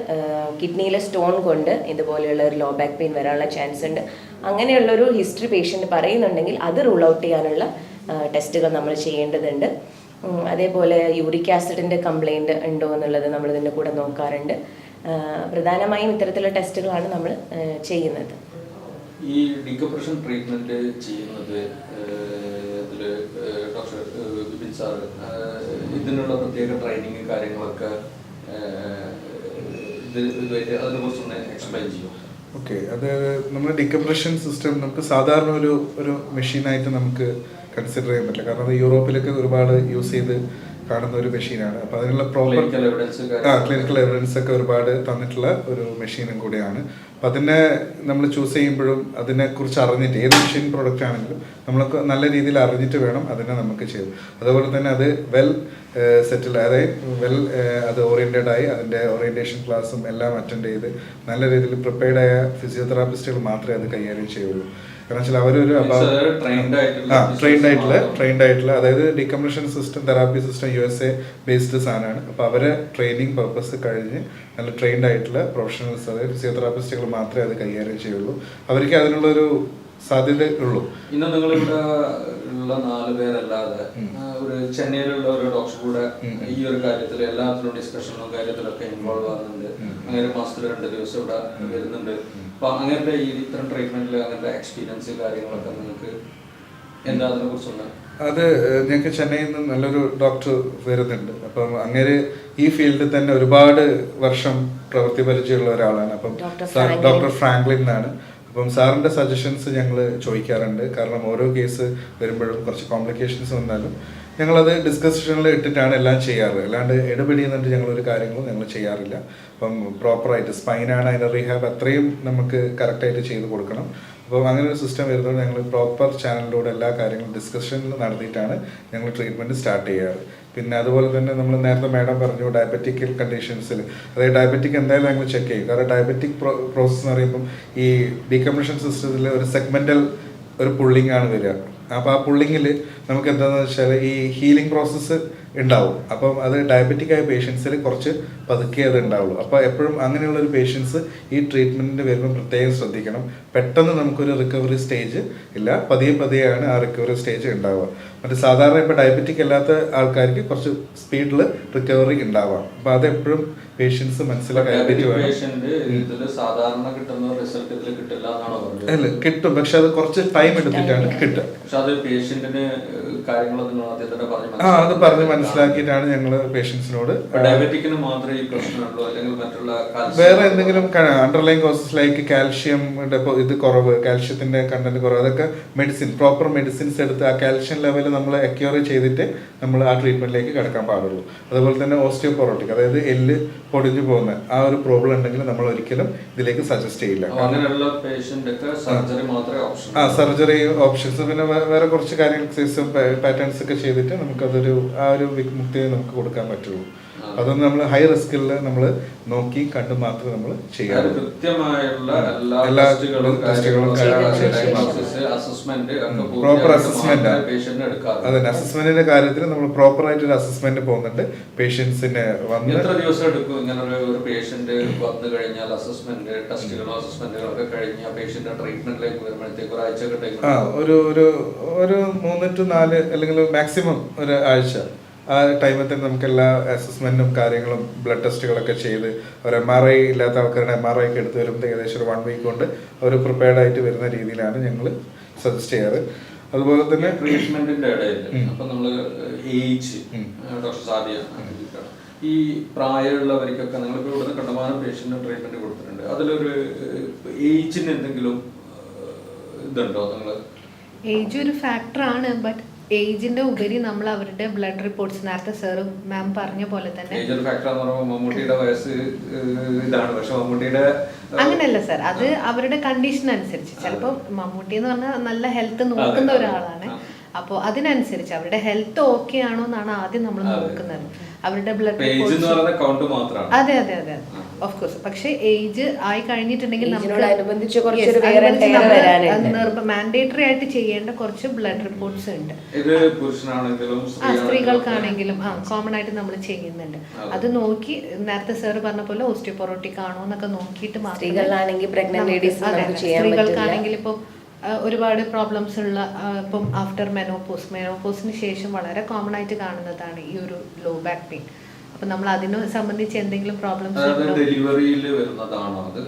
കിഡ്നിയിലെ സ്റ്റോൺ കൊണ്ട് ഇതുപോലെയുള്ള ഒരു ലോ ബാക്ക് പെയിൻ വരാനുള്ള ചാൻസ് ഉണ്ട്. അങ്ങനെയുള്ളൊരു ഹിസ്റ്ററി പേഷ്യന്റ് പറയുന്നുണ്ടെങ്കിൽ അത് റൂൾ ഔട്ട് ചെയ്യാനുള്ള ടെസ്റ്റുകൾ നമ്മൾ ചെയ്യേണ്ടതുണ്ട്. അതേപോലെ യൂറിക് ആസിഡിന്റെ കംപ്ലൈന്റ് ഉണ്ടോ എന്നുള്ളത് നമ്മൾ ഇതിന്റെ കൂടെ നോക്കാറുണ്ട്. പ്രധാനമായും ഇത്തരത്തിലുള്ള ടെസ്റ്റുകളാണ് നമ്മൾ ചെയ്യുന്നത്. ഈ ഡികംപ്രഷൻ ട്രീറ്റ്മെന്റ് ചെയ്യുന്നത് ഇതിൽ ഡോക്ടർ സാർ ഇതിനുള്ള പ്രത്യേക ട്രെയിനിങ് കാര്യങ്ങളൊക്കെ അതിനെ കുറിച്ചൊന്ന് എക്സ്പ്ലെയിൻ ചെയ്യും. ഓക്കെ അത് നമ്മുടെ ഡിക്കപ്രഷൻ സിസ്റ്റം നമുക്ക് സാധാരണ ഒരു ഒരു മെഷീനായിട്ട് നമുക്ക് കൺസിഡർ ചെയ്യാൻ പറ്റില്ല. കാരണം അത് യൂറോപ്പിലൊക്കെ ഒരുപാട് യൂസ് ചെയ്ത് കാണുന്ന ഒരു മെഷീനാണ് അപ്പോൾ അതിനുള്ള പ്രോപ്പർ ആ ക്ലിനിക്കൽ എവിഡൻസ് ഒക്കെ ഒരുപാട് തന്നിട്ടുള്ള ഒരു മെഷീനും കൂടിയാണ്. അപ്പൊ അതിനെ നമ്മൾ ചൂസ് ചെയ്യുമ്പോഴും അതിനെക്കുറിച്ച് അറിഞ്ഞിട്ട് ഏത് മെഷീൻ പ്രൊഡക്റ്റ് ആണെങ്കിലും നമ്മൾക്ക് നല്ല രീതിയിൽ അറിഞ്ഞിട്ട് വേണം അതിനെ നമുക്ക് ചെയ്യും അതുപോലെ തന്നെ അത് വെൽ സെറ്റിൽ അതായത് വെൽ അത് ഓറിയന്റഡ് ആയി അതിന്റെ ഓറിയന്റേഷൻ ക്ലാസ്സും എല്ലാം അറ്റൻഡ് ചെയ്ത് നല്ല രീതിയിൽ പ്രിപ്പയർഡ് ആയ ഫിസിയോതെറാപ്പിസ്റ്റുകൾ മാത്രമേ അത് കൈകാര്യം ചെയ്യുള്ളൂ. കാരണം വെച്ചാൽ അവരൊരു ആ ട്രെയിൻഡ് ആയിട്ടുള്ള ട്രെയിൻഡ് ആയിട്ടുള്ള അതായത് decompression system therapy system U S A based സാധനമാണ്. അപ്പോൾ അവരെ ട്രെയിനിങ് പർപ്പസ് കഴിഞ്ഞ് നല്ല ട്രെയിൻഡ് ആയിട്ടുള്ള പ്രൊഫഷണൽസ് അതായത് ഫിസിയോതെറാപ്പിസ്റ്റുകൾ മാത്രമേ അത് കൈകാര്യം ചെയ്യുള്ളൂ. അവർക്ക് അതിനുള്ളൊരു സാധ്യത ഉള്ളൂ. ഇന്ന് നിങ്ങളിവിടെ ഉള്ള നാല് പേരല്ലാതെ ഒരു ചെന്നൈയിലുള്ള ഒരു ഡോക്ടർ കൂടെ ഈ ഒരു കാര്യത്തിൽ എല്ലാത്തിലും ഡിസ്കഷനും കാര്യത്തിലൊക്കെ ഇൻവോൾവ് ആകുന്നുണ്ട്. അങ്ങനെ മാസത്തിൽ രണ്ട് ദിവസം ഇവിടെ വരുന്നുണ്ട്. അപ്പൊ അങ്ങനത്തെ ഈ ഇത്തരം ട്രീറ്റ്മെന്റിൽ അങ്ങനത്തെ എക്സ്പീരിയൻസ് കാര്യങ്ങളൊക്കെ നിങ്ങൾക്ക് എന്താ അതിനെ കുറിച്ചൊന്ന് അത് ഞങ്ങൾക്ക് ചെന്നൈയിൽ നിന്ന് നല്ലൊരു ഡോക്ടർ വരുന്നുണ്ട്. അപ്പം അങ്ങനെ ഈ ഫീൽഡിൽ തന്നെ ഒരുപാട് വർഷം പ്രവൃത്തി പരിചയമുള്ള ഒരാളാണ്. അപ്പം ഡോക്ടർ ഡോക്ടർ ഫ്രാങ്ക്ലിൻ എന്നാണ്. അപ്പം സാറിന്റെ സജഷൻസ് ഞങ്ങൾ ചോദിക്കാറുണ്ട്. കാരണം ഓരോ കേസ് വരുമ്പോഴും കുറച്ച് കോംപ്ലിക്കേഷൻസ് വന്നാലും ഞങ്ങളത് ഡിസ്കഷനിൽ ഇട്ടിട്ടാണ് എല്ലാം ചെയ്യാറ്. അല്ലാണ്ട് ഇടപെടി എന്നിട്ട് ഞങ്ങളൊരു കാര്യങ്ങളും ഞങ്ങൾ ചെയ്യാറില്ല. അപ്പം പ്രോപ്പറായിട്ട് സ്പൈനാണ് അതിന്റെ റീഹാബ് അത്രയും നമുക്ക് കറക്റ്റായിട്ട് ചെയ്ത് കൊടുക്കണം. അപ്പോൾ അങ്ങനെ ഒരു സിസ്റ്റം വരുന്നത് ഞങ്ങൾ പ്രോപ്പർ ചാനലിലൂടെ എല്ലാ കാര്യങ്ങളും ഡിസ്കഷനിൽ നടത്തിയിട്ടാണ് ഞങ്ങൾ ട്രീറ്റ്മെന്റ് സ്റ്റാർട്ട് ചെയ്യാറ്. പിന്നെ അതുപോലെ തന്നെ നമ്മൾ നേരത്തെ മാഡം പറഞ്ഞു ഡയബറ്റിക്കൽ കണ്ടീഷൻസിൽ അതായത് ഡയബറ്റിക് എന്തായാലും ഞങ്ങൾ ചെക്ക് ചെയ്യും. കാരണം ഡയബറ്റിക് പ്രോസസ്സ് എന്ന് പറയുമ്പം ഈ ഡീകംപ്രഷൻ സിസ്റ്റത്തിൽ ഒരു സെഗ്മെന്റൽ ഒരു പുള്ളിങ് ആണ് വരിക. അപ്പോൾ ആ പുള്ളിങ്ങിൽ നമുക്ക് എന്താണെന്ന് വെച്ചാൽ ഈ ഹീലിംഗ് പ്രോസസ്സ് ഉണ്ടാവും. അപ്പം അത് ഡയബറ്റിക് ആയ പേഷ്യൻസിൽ കുറച്ച് പതുക്കെ അത് ഉണ്ടാവുള്ളൂ. അപ്പോൾ എപ്പോഴും അങ്ങനെയുള്ള ഒരു പേഷ്യൻസ് ഈ ട്രീറ്റ്മെന്റിന് വരുമ്പോൾ പ്രത്യേകം ശ്രദ്ധിക്കണം. പെട്ടെന്ന് നമുക്കൊരു റിക്കവറി സ്റ്റേജ് ഇല്ല. പതിയെ പതിയെയാണ് ആ റിക്കവറി സ്റ്റേജ് ഉണ്ടാവുക. മറ്റേ സാധാരണ ഇപ്പോൾ ഡയബറ്റിക് അല്ലാത്ത ആൾക്കാർക്ക് കുറച്ച് സ്പീഡിൽ റിക്കവറി ഉണ്ടാവാം. അപ്പോൾ അതെപ്പോഴും പേഷ്യൻസ് മനസ്സിലാക്കാൻ അല്ല കിട്ടും. പക്ഷെ അത് കുറച്ച് ടൈം എടുത്തിട്ടാണ് കിട്ടുക. ആ അത് പറഞ്ഞ് മനസ്സിലാക്കിയിട്ടാണ് ഞങ്ങൾ പേഷ്യൻസിനോട് ഡയബറ്റിക്കിന് മാത്രമേ ഈ പ്രശ്നമുള്ളൂ അല്ലെങ്കിൽ മറ്റുള്ള വേറെ എന്തെങ്കിലും അണ്ടർലൈൻ കോസസ് ലൈക്ക് കാൽഷ്യം ഇത് കുറവ് കാൽഷ്യത്തിന്റെ കണ്ടന്റ് കുറവ് അതൊക്കെ മെഡിസിൻ പ്രോപ്പർ മെഡിസിൻസ് എടുത്ത് ആ കാൽഷ്യം ലെവൽ നമ്മൾ അക്യൂർ ചെയ്തിട്ട് നമ്മൾ ആ ട്രീറ്റ്മെന്റിലേക്ക് കിടക്കാൻ പാടുള്ളൂ. അതുപോലെ തന്നെ ഓസ്റ്റിയോപൊറോട്ടിക് അതായത് എല്ല് പൊടിഞ്ഞു പോകുന്ന ആ ഒരു പ്രോബ്ലം ഉണ്ടെങ്കിൽ നമ്മൾ ഒരിക്കലും ഇതിലേക്ക് സജസ്റ്റ് ചെയ്യില്ല. ആ സർജറി ഓപ്ഷൻസ് പിന്നെ വേറെ കുറച്ച് കാര്യങ്ങൾ പാറ്റേൺസ് ഒക്കെ ചെയ്തിട്ട് നമുക്കതൊരു ആ ഒരു വിമുക്തിയെ നമുക്ക് കൊടുക്കാൻ പറ്റുള്ളൂ. അതൊന്നും നമ്മൾ ഹൈ റിസ്കിൽ നമ്മൾ നോക്കി കണ്ട് മാത്രമേ നമ്മൾ ചെയ്യാറ്. കൃത്യമായുള്ള എല്ലാ ടെസ്റ്റുകളും പ്രോപ്പർ അസസ്മെന്റ് മാത്രമേ പേഷ്യന്റിന് എടുക്കാറുള്ളൂ. അതെ അസസ്മെന്റിന്റെ കാര്യത്തിൽ നമ്മൾ പ്രോപ്പർ ആയിട്ട് ഒരു അസസ്മെന്റ് പോകുന്നുണ്ട്. പേഷ്യൻസിന് വന്ന് എത്ര ദിവസം എടുക്കും? ഇങ്ങനെ ഒരു പേഷ്യന്റ് വന്നു കഴിഞ്ഞാൽ അസസ്മെന്റ് ടെസ്റ്റുകളോ അസസ്മെന്റുകളോ ഒക്കെ കഴിഞ്ഞ പേഷ്യന്റ് ട്രീറ്റ്മെന്റിലേക്ക് വരുമ്പോഴത്തേക്ക് ഒരാഴ്ച ആ ഒരു ഒരു ഒരു മൂന്ന് ടു നാല് അല്ലെങ്കിൽ മാക്സിമം ഒരു ആഴ്ച. ആ ടൈമിൽ തന്നെ നമുക്ക് എല്ലാ അസസ്മെന്റും കാര്യങ്ങളും ബ്ലഡ് ടെസ്റ്റുകളൊക്കെ ചെയ്ത് ഒരു എം ആർ ഐ ഇല്ലാത്ത ആൾക്കാരുടെ എം ആർ ഐ ഒക്കെ എടുത്ത് വരുമ്പോൾ ഏകദേശം ഒരു വൺ വീക്ക് കൊണ്ട് അവർ പ്രിപ്പയർഡ് ആയിട്ട് വരുന്ന രീതിയിലാണ് ഞങ്ങൾ സജസ്റ്റ് ചെയ്യാറ് അതുപോലെ തന്നെ ട്രീറ്റ്മെന്റിന്റെ ഇടയിൽ. അപ്പൊ നമ്മൾ ഏജ്. ഡോക്ടർ സാദിയ. ഈ പ്രായമുള്ളവർക്കൊക്കെ നിങ്ങളിപ്പോ ഇവിടുന്ന് കണ്ടമാനം പേഷ്യന്റ് ട്രീറ്റ്മെന്റ് കൊടുത്തിട്ടുണ്ട് അതിലൊരു ഏജിന് എന്തെങ്കിലും ഇതുണ്ടോ നിങ്ങൾ ഏജ് ഒരു ഫാക്ടറാണ് ബട്ട് ഏജിന്റെ ഉപരി നമ്മൾ അവരുടെ ബ്ലഡ് റിപ്പോർട്ട്സ് നേരത്തെ സർ മാം പറഞ്ഞ പോലെ തന്നെ ഫാക്ടർ എന്ന് പറയുമ്പോൾ മമ്മൂട്ടിയുടെ വയസ്സ് ഇതാണ്. പക്ഷെ മമ്മൂട്ടിയുടെ അങ്ങനെയല്ല സാർ അത് അവരുടെ കണ്ടീഷൻ അനുസരിച്ച്. ചിലപ്പോൾ മമ്മൂട്ടി എന്ന് പറഞ്ഞാൽ നല്ല ഹെൽത്ത് നോക്കുന്ന ഒരാളാണ്. അപ്പോ അപ്പോൾ അതിനനുസരിച്ച് അവരുടെ ഹെൽത്ത് ഓക്കെ ആണോ എന്നാണ് ആദ്യം നമ്മൾ നോക്കുന്നത്. അവരുടെ ബ്ലഡ് അതെ അതെ അതെ ഓഫ് കോഴ്സ് പക്ഷേ ഏജ് ആയി കഴിഞ്ഞിട്ടുണ്ടെങ്കിൽ. മാൻഡേറ്ററി ആയിട്ട് ചെയ്യേണ്ട കുറച്ച് ബ്ലഡ് റിപ്പോർട്ട്സ് ഉണ്ട്. ഇത് പുരുഷനാണെങ്കിലും ആ സ്ത്രീകൾക്കാണെങ്കിലും ആ കോമൺ ആയിട്ട് നമ്മൾ ചെയ്യുന്നുണ്ട്. അത്. നോക്കി നേരത്തെ സാർ പറഞ്ഞ പോലെ ഓസ്റ്റിയോപൊറോട്ടിക് ആണോ എന്നൊക്കെ നോക്കിയിട്ട് സ്ത്രീകൾക്കാണെങ്കിൽ ഇപ്പം ഒരുപാട് പ്രോബ്ലംസ് ഉള്ള ഇപ്പം ആഫ്റ്റർ മെനോപോസ് മെനോപോസിന് ശേഷം വളരെ കോമൺ ആയിട്ട് കാണുന്നതാണ് ഈ ഒരു ലോ ബാക്ക് പെയിൻ അപ്പം നമ്മൾ അതിനെ സംബന്ധിച്ച് എന്തെങ്കിലും പ്രോബ്ലംസ് ഡെലിവറിയിൽ വരുന്നതാണോ അത്?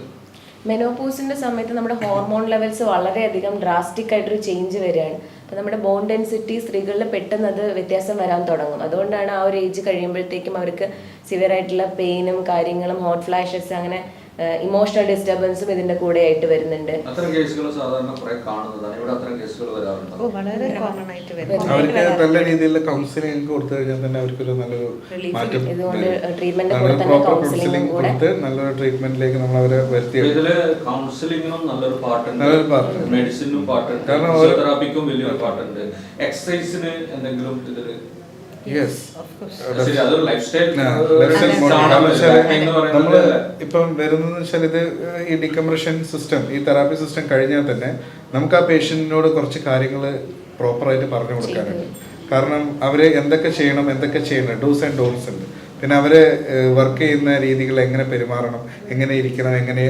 മെനോപോസിന്റെ സമയത്ത് നമ്മുടെ ഹോർമോൺ ലെവൽസ് വളരെയധികം ഡ്രാസ്റ്റിക് ആയിട്ടൊരു ചേഞ്ച് വരികയാണ്. അപ്പോൾ നമ്മുടെ ബോൺ ഡെൻസിറ്റി സ്ത്രീകളിൽ പെട്ടെന്ന് അത് വ്യത്യാസം വരാൻ തുടങ്ങും. അതുകൊണ്ടാണ് ആ ഒരു ഏജ് കഴിയുമ്പോഴത്തേക്കും അവർക്ക് സിവിയർ ആയിട്ടുള്ള പെയിനും കാര്യങ്ങളും ഹോട്ട് ഫ്ലാഷസ് അങ്ങനെ ഇമോഷണൽ ഡിസ്റ്റർബൻസും ഇതിന്റെ കൂടെ ആയിട്ട് വരുന്നുണ്ട്. അത്തരം കേസുകൾ സാധാരണ കുറെ കാണുന്നതാണ്. ഇവിടെ അത്തരം കേസുകൾ വരാറുണ്ടോ? ഓ വളരെ കോമൺ ആയിട്ട് വരും അവർക്ക് നല്ല രീതിയിലുള്ള കൗൺസിലിംഗ് കൊടുത്തു കഴിഞ്ഞാൽ തന്നെ നല്ലൊരു മാറ്റം ഇതുകൊണ്ട്. കൂടെ തന്നെ. കൊടുത്ത് നല്ലൊരു ട്രീറ്റ്മെന്റിലേക്ക് നമ്മൾ അവരെ വരുത്തി ഇതിൽ നല്ലൊരു പാട്ടുണ്ട്. നല്ലൊരു പാർട്ട് മെഡിസിനും പാട്ടുണ്ട്. കാരണം ഒരു- ഫിസിയോതെറാപ്പിക്കും വലിയൊരു പാട്ടുണ്ട്. എക്സസൈസിന് എന്തെങ്കിലും യെസ് ശരി അതൊരു ലൈഫ് സ്റ്റൈൽ നമ്മൾ ഇപ്പം വരുന്നത് വെച്ചാൽ ഇത് ഈ ഡികംപ്രഷൻ സിസ്റ്റം ഈ തെറാപ്പി സിസ്റ്റം കഴിഞ്ഞാൽ തന്നെ നമുക്ക് ആ പേഷ്യന്റിനോട് കുറച്ച് കാര്യങ്ങൾ പ്രോപ്പറായിട്ട് പറഞ്ഞു കൊടുക്കാനുണ്ട് കാരണം അവർ എന്തൊക്കെ ചെയ്യണം എന്തൊക്കെ ചെയ്യണം ഡൂസ് ആൻഡ് ഡോൺസ് ഉണ്ട്. പിന്നെ അവർ വർക്ക് ചെയ്യുന്ന രീതികൾ എങ്ങനെ പെരുമാറണം എങ്ങനെ ഇരിക്കണം എങ്ങനെ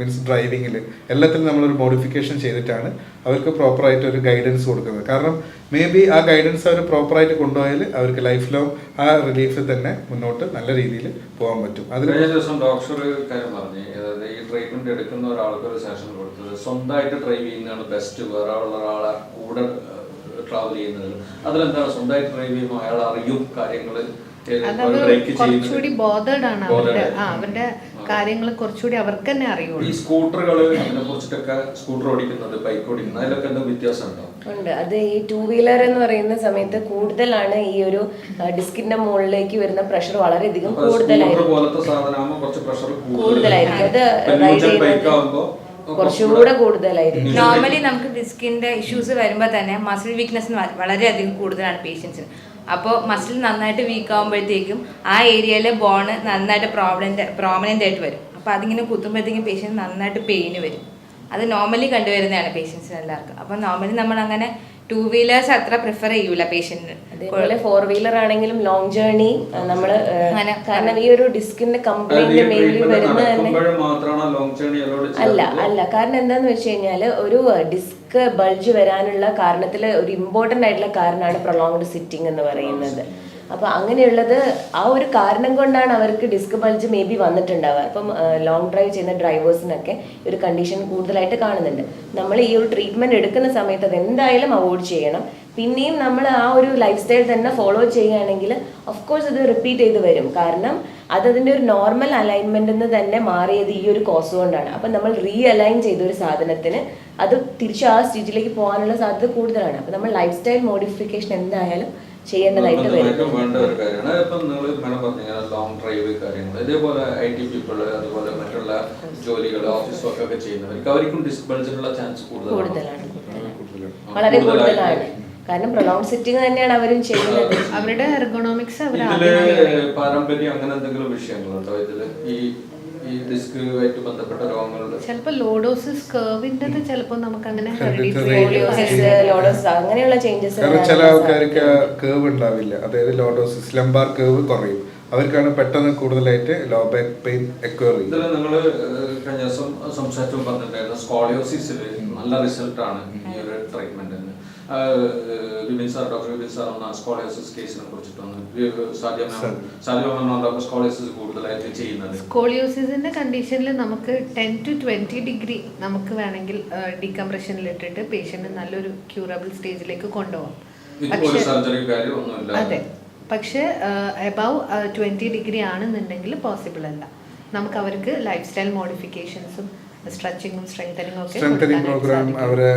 മീൻസ് ഡ്രൈവിങ്ങിൽ എല്ലാത്തിലും നമ്മളൊരു മോഡിഫിക്കേഷൻ ചെയ്തിട്ടാണ് അവർക്ക് പ്രോപ്പറായിട്ട് ഒരു ഗൈഡൻസ് കൊടുക്കുന്നത്. കാരണം മേ ബി ആ ഗൈഡൻസ് അവർ പ്രോപ്പറായിട്ട് കൊണ്ടുപോയാൽ അവർക്ക് ലൈഫ് ലോങ് ആ റിലീഫിൽ തന്നെ മുന്നോട്ട് നല്ല രീതിയിൽ പോകാൻ പറ്റും. അതിന് ദിവസം ഡോക്ടർ ഒരു പറഞ്ഞു അതായത് ഈ ട്രീറ്റ്മെന്റ് എടുക്കുന്ന ഒരാൾക്ക് ഒരു സെഷൻ കൊടുത്തത് സ്വന്തമായിട്ട് ഡ്രൈവ് ചെയ്യുന്നതാണ് ബെസ്റ്റ് വേറെ ഉള്ള ഒരാളെ കൂടെ ട്രാവൽ ചെയ്യുന്നത് അതിലെന്താണ്? സ്വന്തമായിട്ട് ഡ്രൈവ് ചെയ്യുമ്പോൾ അയാൾ അറിയും കാര്യങ്ങൾ കുറച്ചുകൂടി ബോധേഡ് ആണ് അവരുടെ അവരുടെ കാര്യങ്ങൾ കുറച്ചുകൂടി അവർക്ക് തന്നെ അറിയുള്ളൂ. ഈ സ്കൂട്ടറുകൾ അതിനെ കുറിച്ചിട്ടൊക്കെ സ്കൂട്ടർ ഓടിക്കുന്നത് ബൈക്ക് ഓടിക്കുന്നത് അതിലൊക്കെ എന്താ വ്യത്യാസം ഉണ്ടോ. ഉണ്ട് അത് ഈ ടൂ വീലർ എന്ന് പറയുന്ന സമയത്ത് കൂടുതലാണ് ഈ ഒരു ഡിസ്കിന്റെ മുകളിലേക്ക് വരുന്ന പ്രഷർ വളരെയധികം കൂടുതലായിരിക്കും. പോലത്തെ സാധനമാകുമ്പോൾ കുറച്ച് പ്രഷർ കൂടുതലായിരിക്കും. അത് റൈഡ് ചെയ്യുന്നത് കുറച്ചുകൂടെ കൂടുതലായിരിക്കും. നോർമലി നമുക്ക് ഡിസ്കിന്റെ ഇഷ്യൂസ് വരുമ്പോൾ തന്നെ മസിൽ വീക്ക്നെസ് വളരെയധികം കൂടുതലാണ് പേഷ്യൻസിന് അപ്പോൾ മസിൽ നന്നായിട്ട് വീക്ക് ആകുമ്പോഴത്തേക്കും ആ ഏരിയയിലെ ബോണ് നന്നായിട്ട് പ്രോബ്ലന്റ് പ്രോമിനന്റ് ആയിട്ട് വരും. അപ്പോൾ അതിങ്ങനെ കുത്തുമ്പോഴത്തേക്കും പേഷ്യന്റ് നന്നായിട്ട് പെയിന് വരും. അത് നോർമലി കണ്ടുവരുന്നതാണ് പേഷ്യൻസിന് എല്ലാവർക്കും. അപ്പോൾ നോർമലി നമ്മൾ അങ്ങനെ ടൂ വീലേഴ്സ് അത്ര പ്രിഫർ ചെയ്യൂല പേഷ്യന്റിന് അതേപോലെ ഫോർ വീലർ ആണെങ്കിലും ലോങ് ജേർണി നമ്മൾ കാരണം ഈ ഒരു ഡിസ്കിന്റെ കംപ്ലൈന്റ് മെയിൻലി വരുന്നത് തന്നെ അല്ല അല്ല. കാരണം എന്താന്ന് വെച്ച് കഴിഞ്ഞാൽ ഒരു ഡിസ്ക് ബൾജ് വരാനുള്ള കാരണത്തിൽ ഒരു ഇമ്പോർട്ടന്റ് ആയിട്ടുള്ള കാരണമാണ് പ്രൊലോങ്ഡ് സിറ്റിംഗ് എന്ന് പറയുന്നത്. അപ്പൊ അങ്ങനെയുള്ളത് ആ ഒരു കാരണം കൊണ്ടാണ് അവർക്ക് ഡിസ്ക് ബൾജ് മേ ബി വന്നിട്ടുണ്ടാവുക. അപ്പം ലോങ് ഡ്രൈവ് ചെയ്യുന്ന ഡ്രൈവേഴ്സിനൊക്കെ ഒരു കണ്ടീഷൻ കൂടുതലായിട്ട് കാണുന്നുണ്ട്. നമ്മൾ ഈ ഒരു ട്രീറ്റ്മെന്റ് എടുക്കുന്ന സമയത്ത് അത് എന്തായാലും അവോയ്ഡ് ചെയ്യണം. പിന്നെയും നമ്മൾ ആ ഒരു ലൈഫ് സ്റ്റൈൽ തന്നെ ഫോളോ ചെയ്യുകയാണെങ്കിൽ ഓഫ് കോഴ്സ് ഇത് റിപ്പീറ്റ് ചെയ്ത് വരും. കാരണം അത് അതിന്റെ ഒരു നോർമൽ അലൈൻമെന്റ് എന്ന് തന്നെ മാറിയത് ഈ ഒരു കോസ് കൊണ്ടാണ്. അപ്പം നമ്മൾ റീ അലൈൻ ചെയ്ത ഒരു സാധനത്തിന് അത് തിരിച്ച് ആ സ്റ്റേജിലേക്ക് പോകാനുള്ള സാധ്യത കൂടുതലാണ്. അപ്പം നമ്മൾ ലൈഫ് സ്റ്റൈൽ മോഡിഫിക്കേഷൻ എന്തായാലും ചെയ്യേണ്ടതായിട്ട് വരും. വേണ്ട ഒരു കാര്യമാണ്. ഇപ്പം നിങ്ങൾ മേഡം പറഞ്ഞ ലോങ് ഡ്രൈവ് കാര്യങ്ങൾ ഇതേപോലെ ഐ ടി പീപ്പിൾ അതുപോലെ മറ്റുള്ള ജോലികൾ ഓഫീസ് വർക്ക് ഒക്കെ ചെയ്യുന്നവർക്ക് അവർക്കും ഡിസ്ബൾജിനുള്ള ചാൻസ് കൂടുതലാണ്. വളരെ കൂടുതലാണ്. കാരണം പ്രൊലോങ് സിറ്റിംഗ് തന്നെയാണ് അവരും ചെയ്യുന്നത്. അവരുടെ എർഗോണോമിക്സ് അവർ പാരമ്പര്യം അങ്ങനെ എന്തെങ്കിലും വിഷയങ്ങളുണ്ടോ? ഇതിൽ ഈ ഈ ബന്ധപ്പെട്ട രോഗങ്ങളുടെ ചിലപ്പോൾ ലോഡോസിസ് കർവിന്റെത് ചിലപ്പോൾ നമുക്ക് അങ്ങനെ അങ്ങനെയുള്ള ചേഞ്ചസ് ചില ആൾക്കാർക്ക് കേവ് ഉണ്ടാവില്ല. അതായത് ലോഡോസിസ് ലംബാർ കേവ് കുറയും. അവർക്കാണ് പെട്ടെന്ന് കൂടുതലായിട്ട് ലോ ബാക്ക് പെയിൻ എക്വയർ ചെയ്യുന്നത്. ഇതിൽ നിങ്ങൾ കഴിഞ്ഞ ദിവസം സംസാരിച്ചു പറഞ്ഞിട്ടുണ്ടായിരുന്നു സ്കോളിയോസിസിൽ നല്ല റിസൾട്ട് ആണ് ഈ ഒരു ട്രീറ്റ്മെന്റിന് Vipin sir doctor Vipin sir എന്ന സ്കോളിയോസിസ് കേസിനെ കുറിച്ചിട്ടൊന്ന് സാധ്യ. മാം സാധ്യ മാം സ്കോളിയോസിസ് കൂടുതലായിട്ട് ചെയ്യുന്നത്. സ്കോളിയോസിസിന്റെ കണ്ടീഷനിൽ നമുക്ക് ടെൻ ടു ട്വന്റി ഡിഗ്രി നമുക്ക് വേണമെങ്കിൽ ഡീകംപ്രഷനിലിട്ടിട്ട് പേഷ്യന്റ് നല്ലൊരു ക്യൂറബിൾ സ്റ്റേജിലേക്ക് കൊണ്ടുപോകാം. അതെ. പക്ഷേ എബവ് ട്വന്റി ഡിഗ്രി ആണെന്നുണ്ടെങ്കിൽ പോസിബിൾ അല്ല. നമുക്ക് അവർക്ക് ലൈഫ് സ്റ്റൈൽ മോഡിഫിക്കേഷൻസും സ്ട്രെച്ചിങ്ങും സ്ട്രെങ്തനിങ്ങും ഒക്കെ സ്ട്രെങ്തനിങ് പ്രോഗ്രാം അവരെ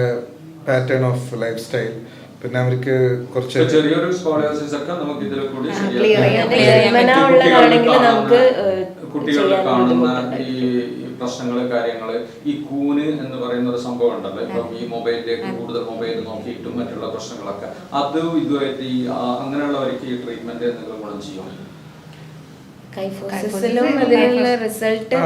പാറ്റേൺ ഓഫ് ലൈഫ് സ്റ്റൈൽ പിന്നെ അവർക്ക് കുറച്ച് ചെറിയൊരു സ്കോളിയോസിസ് ഒക്കെ നമുക്ക് ഇതിൽ കൂടി നമുക്ക്, കുട്ടികളെ കുട്ടികളിൽ കാണുന്ന ഈ ഈ കാര്യങ്ങൾ ഈ കൂന് എന്ന് പറയുന്ന ഒരു സംഭവം ഉണ്ടല്ലോ ഇപ്പം ഈ മൊബൈലിലേക്ക് കൂടുതൽ മൊബൈൽ നോക്കിയിട്ടും മറ്റുള്ള പ്രശ്നങ്ങളൊക്കെ. അത് ഇതുമായിട്ട് ഈ അങ്ങനെയുള്ളവർക്ക് ഈ ട്രീറ്റ്മെന്റ് എന്തെങ്കിലും ഗുണം ചെയ്യും?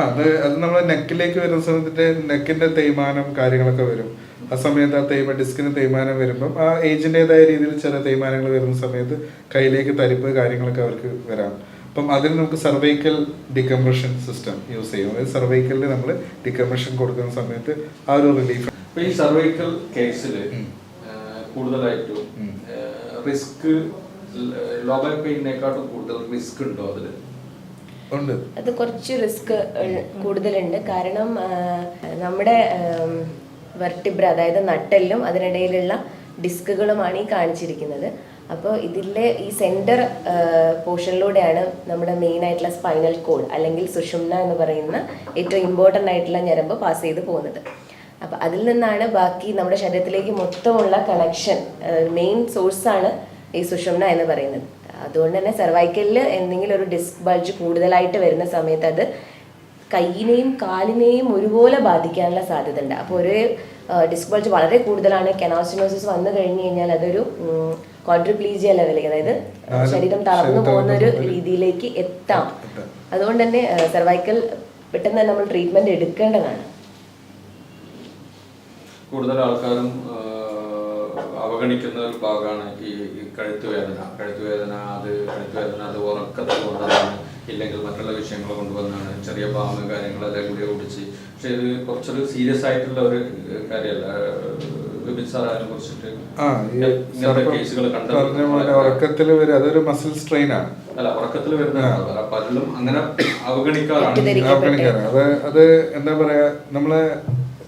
അത്. അത് നമ്മൾ നെക്കിലേക്ക് വരുന്ന സമയത്തിന്റെ നെക്കിന്റെ തേയ്മാനം കാര്യങ്ങളൊക്കെ വരും. ആ സമയത്ത് ആ തേയ്മ ഡിസ്കിന് തേയ്മാനം വരുമ്പം ആ ഏജിന്റെതായ രീതിയിൽ ചില തേയ്മാനങ്ങൾ വരുന്ന സമയത്ത് കയ്യിലേക്ക് തരിപ്പ് കാര്യങ്ങളൊക്കെ അവർക്ക് വരാം. അപ്പം അതിന് നമുക്ക് സർവൈക്കൽ ഡികംപ്രഷൻ സിസ്റ്റം യൂസ് ചെയ്യും. അതായത് സർവൈക്കലിൽ നമ്മൾ ഡികംപ്രഷൻ കൊടുക്കുന്ന സമയത്ത് ആ ഒരു റിലീഫ് ഈ സർവൈക്കൽ കേസിൽ. കൂടുതലായിട്ടും. റിസ്ക് ലോബൽ പെയിനേക്കാട്ടും കൂടുതൽ റിസ്ക് ഉണ്ടോ അതിൽ ഉണ്ട്. അത് കുറച്ച് റിസ്ക് കൂടുതലുണ്ട്. കാരണം നമ്മുടെ വെർട്ടിബ്ര അതായത് നട്ടെല്ലും അതിനിടയിലുള്ള ഡിസ്കുകളുമാണ് ഈ കാണിച്ചിരിക്കുന്നത്. അപ്പോൾ ഇതിലെ ഈ സെന്റർ പോർഷനിലൂടെയാണ് നമ്മുടെ മെയിൻ ആയിട്ടുള്ള സ്പൈനൽ കോഡ് അല്ലെങ്കിൽ സുഷുമ്ന എന്ന് പറയുന്ന ഏറ്റവും ഇമ്പോർട്ടന്റ് ആയിട്ടുള്ള ഞരമ്പ് പാസ് ചെയ്ത് പോകുന്നത്. അപ്പോൾ അതിൽ നിന്നാണ് ബാക്കി നമ്മുടെ ശരീരത്തിലേക്ക് മൊത്തമുള്ള കണക്ഷൻ മെയിൻ സോഴ്സാണ് ഈ സുഷുമ്ന എന്ന് പറയുന്നത്. അതുകൊണ്ട് തന്നെ സെർവൈക്കലിൽ എന്തെങ്കിലും ഒരു ഡിസ്ക് ബൾജ് കൂടുതലായിട്ട് വരുന്ന സമയത്ത് അത് കൈയിനെയും കാലിനെയും ഒരുപോലെ ബാധിക്കാനുള്ള സാധ്യത ഉണ്ട് അപ്പോൾ ഒരു ഡിസ്ക് ബൾജ് വളരെ കൂടുതലാണ്. കെനാസിനോസിസ് വന്നു കഴിഞ്ഞു കഴിഞ്ഞാൽ അതൊരു ക്വാഡ്രിപ്ലീജിയ ലെവലിലേക്ക് അതായത് ശരീരം തളർന്നു പോകുന്ന ഒരു രീതിയിലേക്ക് എത്താം. അതുകൊണ്ട് തന്നെ സെർവൈക്കൽ പെട്ടെന്ന് തന്നെ നമ്മൾ ട്രീറ്റ്മെന്റ് എടുക്കേണ്ടതാണ്. കൂടുതൽ ആൾക്കാരും അവഗണിക്കുന്ന ഒരു ഭാഗമാണ് ഈ കഴുത്തു കഴുത്ത് വേദന കഴുത്ത് വേദന അത് കഴുത്ത് വേദന അത് ഉറക്കത്തിൽ കൊണ്ടതാണ്. ഇല്ലെങ്കിൽ മറ്റുള്ള വിഷയങ്ങൾ കൊണ്ടുവന്നാണ്. ചെറിയ പാമ്പ് കാര്യങ്ങളെല്ലാം കൂടി ഓടിച്ച്. പക്ഷെ ഇത് കുറച്ചൊരു സീരിയസ് ആയിട്ടുള്ള ഒരു കാര്യമല്ല. ആ പറഞ്ഞ പോലെ ഉറക്കത്തിൽ വരും അതൊരു മസിൽ സ്ട്രെയിൻ ആണ്. അല്ല ഉറക്കത്തിൽ വരുന്ന പലരും അങ്ങനെ അവഗണിക്കാറാണ്. തെറ്റിദ്ധരിക്കപ്പെട്ട- അവഗണിക്കാറ് അത് അത് എന്താ പറയാ നമ്മളെ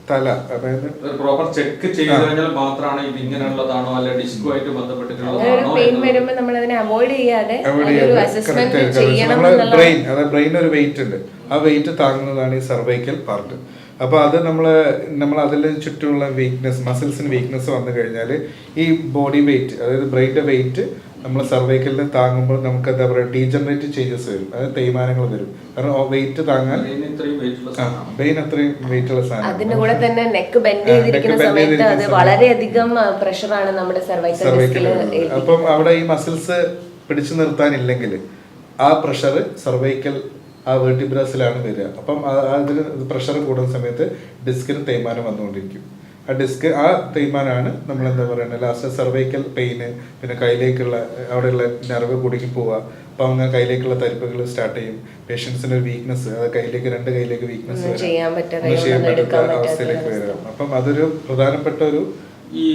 തല അതായത് ഒരു പ്രോപ്പർ ചെക്ക് ചെയ്ത് കഴിഞ്ഞാൽ മാത്രമാണ് ഇത് ഇങ്ങനെയുള്ളതാണോ അല്ലെ ഒരു ബന്ധപ്പെട്ടിട്ടുള്ളതാണോ പെയിൻ വരുമ്പോൾ നമ്മൾ അതിനെ അവോയ്ഡ് ചെയ്യാതെ അസസ്മെന്റ് ചെയ്യണം ബ്രെയിൻ അതായത് ബ്രെയിൻ ഒരു വെയിറ്റ് ഉണ്ട്. ആ വെയിറ്റ് താങ്ങുന്നതാണ് ഈ സർവൈക്കൽ പാർട്ട് അപ്പൊ അത് നമ്മൾ നമ്മൾ അതിൽ ചുറ്റുമുള്ള വീക്ക്നെസ് മസിൽസിന് വീക്ക്നെസ് വന്നു കഴിഞ്ഞാൽ ഈ ബോഡി വെയിറ്റ് അതായത് ബ്രെയിന്റെ വെയിറ്റ് നമ്മൾ സർവൈക്കലിൽ താങ്ങുമ്പോൾ നമുക്ക് എന്താ പറയുക ഡീജനറേറ്റ് ചേഞ്ചസ് വരും. അതായത് തേയ്മാനങ്ങൾ വരും. കാരണം വെയിറ്റ് താങ്ങാൻ ബ്രെയിൻ അത്രയും വെയിറ്റ് ഉള്ള സാധനം അതിന്റെ കൂടെ തന്നെ നെക്ക് ബെൻഡ് ചെയ്തിരിക്കുന്ന സമയത്ത് അത് വളരെയധികം പ്രഷറാണ് നമ്മുടെ സർവൈക്കൽ അപ്പം അവിടെ ഈ മസിൽസ് പിടിച്ചു നിർത്താനില്ലെങ്കിൽ ആ പ്രഷർ സർവൈക്കൽ ആ വെർട്ടിബ്രസിലാണ് വരിക. അപ്പം അതിൽ അതിന് പ്രഷർ കൂടുന്ന സമയത്ത് ഡിസ്കിന് തേയ്മാനം വന്നുകൊണ്ടിരിക്കും. ആ ഡിസ്ക് ആ തേയ്മാനമാണ് നമ്മൾ എന്താ പറയുന്നത് ലാസ്റ്റ് സർവൈക്കൽ പെയിന് പിന്നെ കയ്യിലേക്കുള്ള അവിടെയുള്ള നെർവ് കുടുങ്ങി പോവുക. അപ്പം അങ്ങനെ കയ്യിലേക്കുള്ള തരിപ്പുകൾ സ്റ്റാർട്ട് ചെയ്യും. പേഷ്യൻസിന് ഒരു വീക്ക്നെസ് അത് കയ്യിലേക്ക് രണ്ട് കയ്യിലേക്ക് വീക്ക്നെസ് ചെയ്യാൻ പറ്റാത്ത അവസ്ഥയിലേക്ക് വരാം. അപ്പം അതൊരു പ്രധാനപ്പെട്ട ഒരു ഈ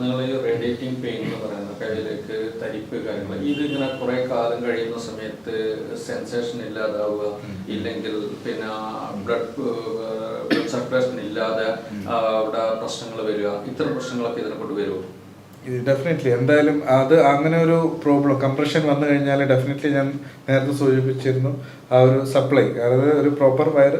നിങ്ങൾ ഈ റേഡിയേറ്റിംഗ് പെയിൻ എന്ന് കയ്യിലേക്ക് തരിപ്പ് കാര്യങ്ങൾ ഇത് ഇങ്ങനെ കുറെ കാലം കഴിയുന്ന സമയത്ത് സെൻസേഷൻ ഇല്ലാതാവുക ഇല്ലെങ്കിൽ പിന്നെ ബ്ലഡ് ബ്ലഡ് സർക്കുലേഷൻ ഇല്ലാതെ അവിടെ പ്രശ്നങ്ങൾ വരിക. ഇത്തരം പ്രശ്നങ്ങളൊക്കെ ഇതിനെ കൊണ്ട് വരുമോ? ഡെഫിനറ്റ്ലി എന്തായാലും അത് അങ്ങനെ ഒരു പ്രോബ്ലം കംപ്രഷൻ വന്നു കഴിഞ്ഞാൽ ഡെഫിനറ്റ്ലി ഞാൻ നേരത്തെ സൂചിപ്പിച്ചിരുന്നു ആ ഒരു സപ്ലൈ അതായത് ഒരു പ്രോപ്പർ വയർ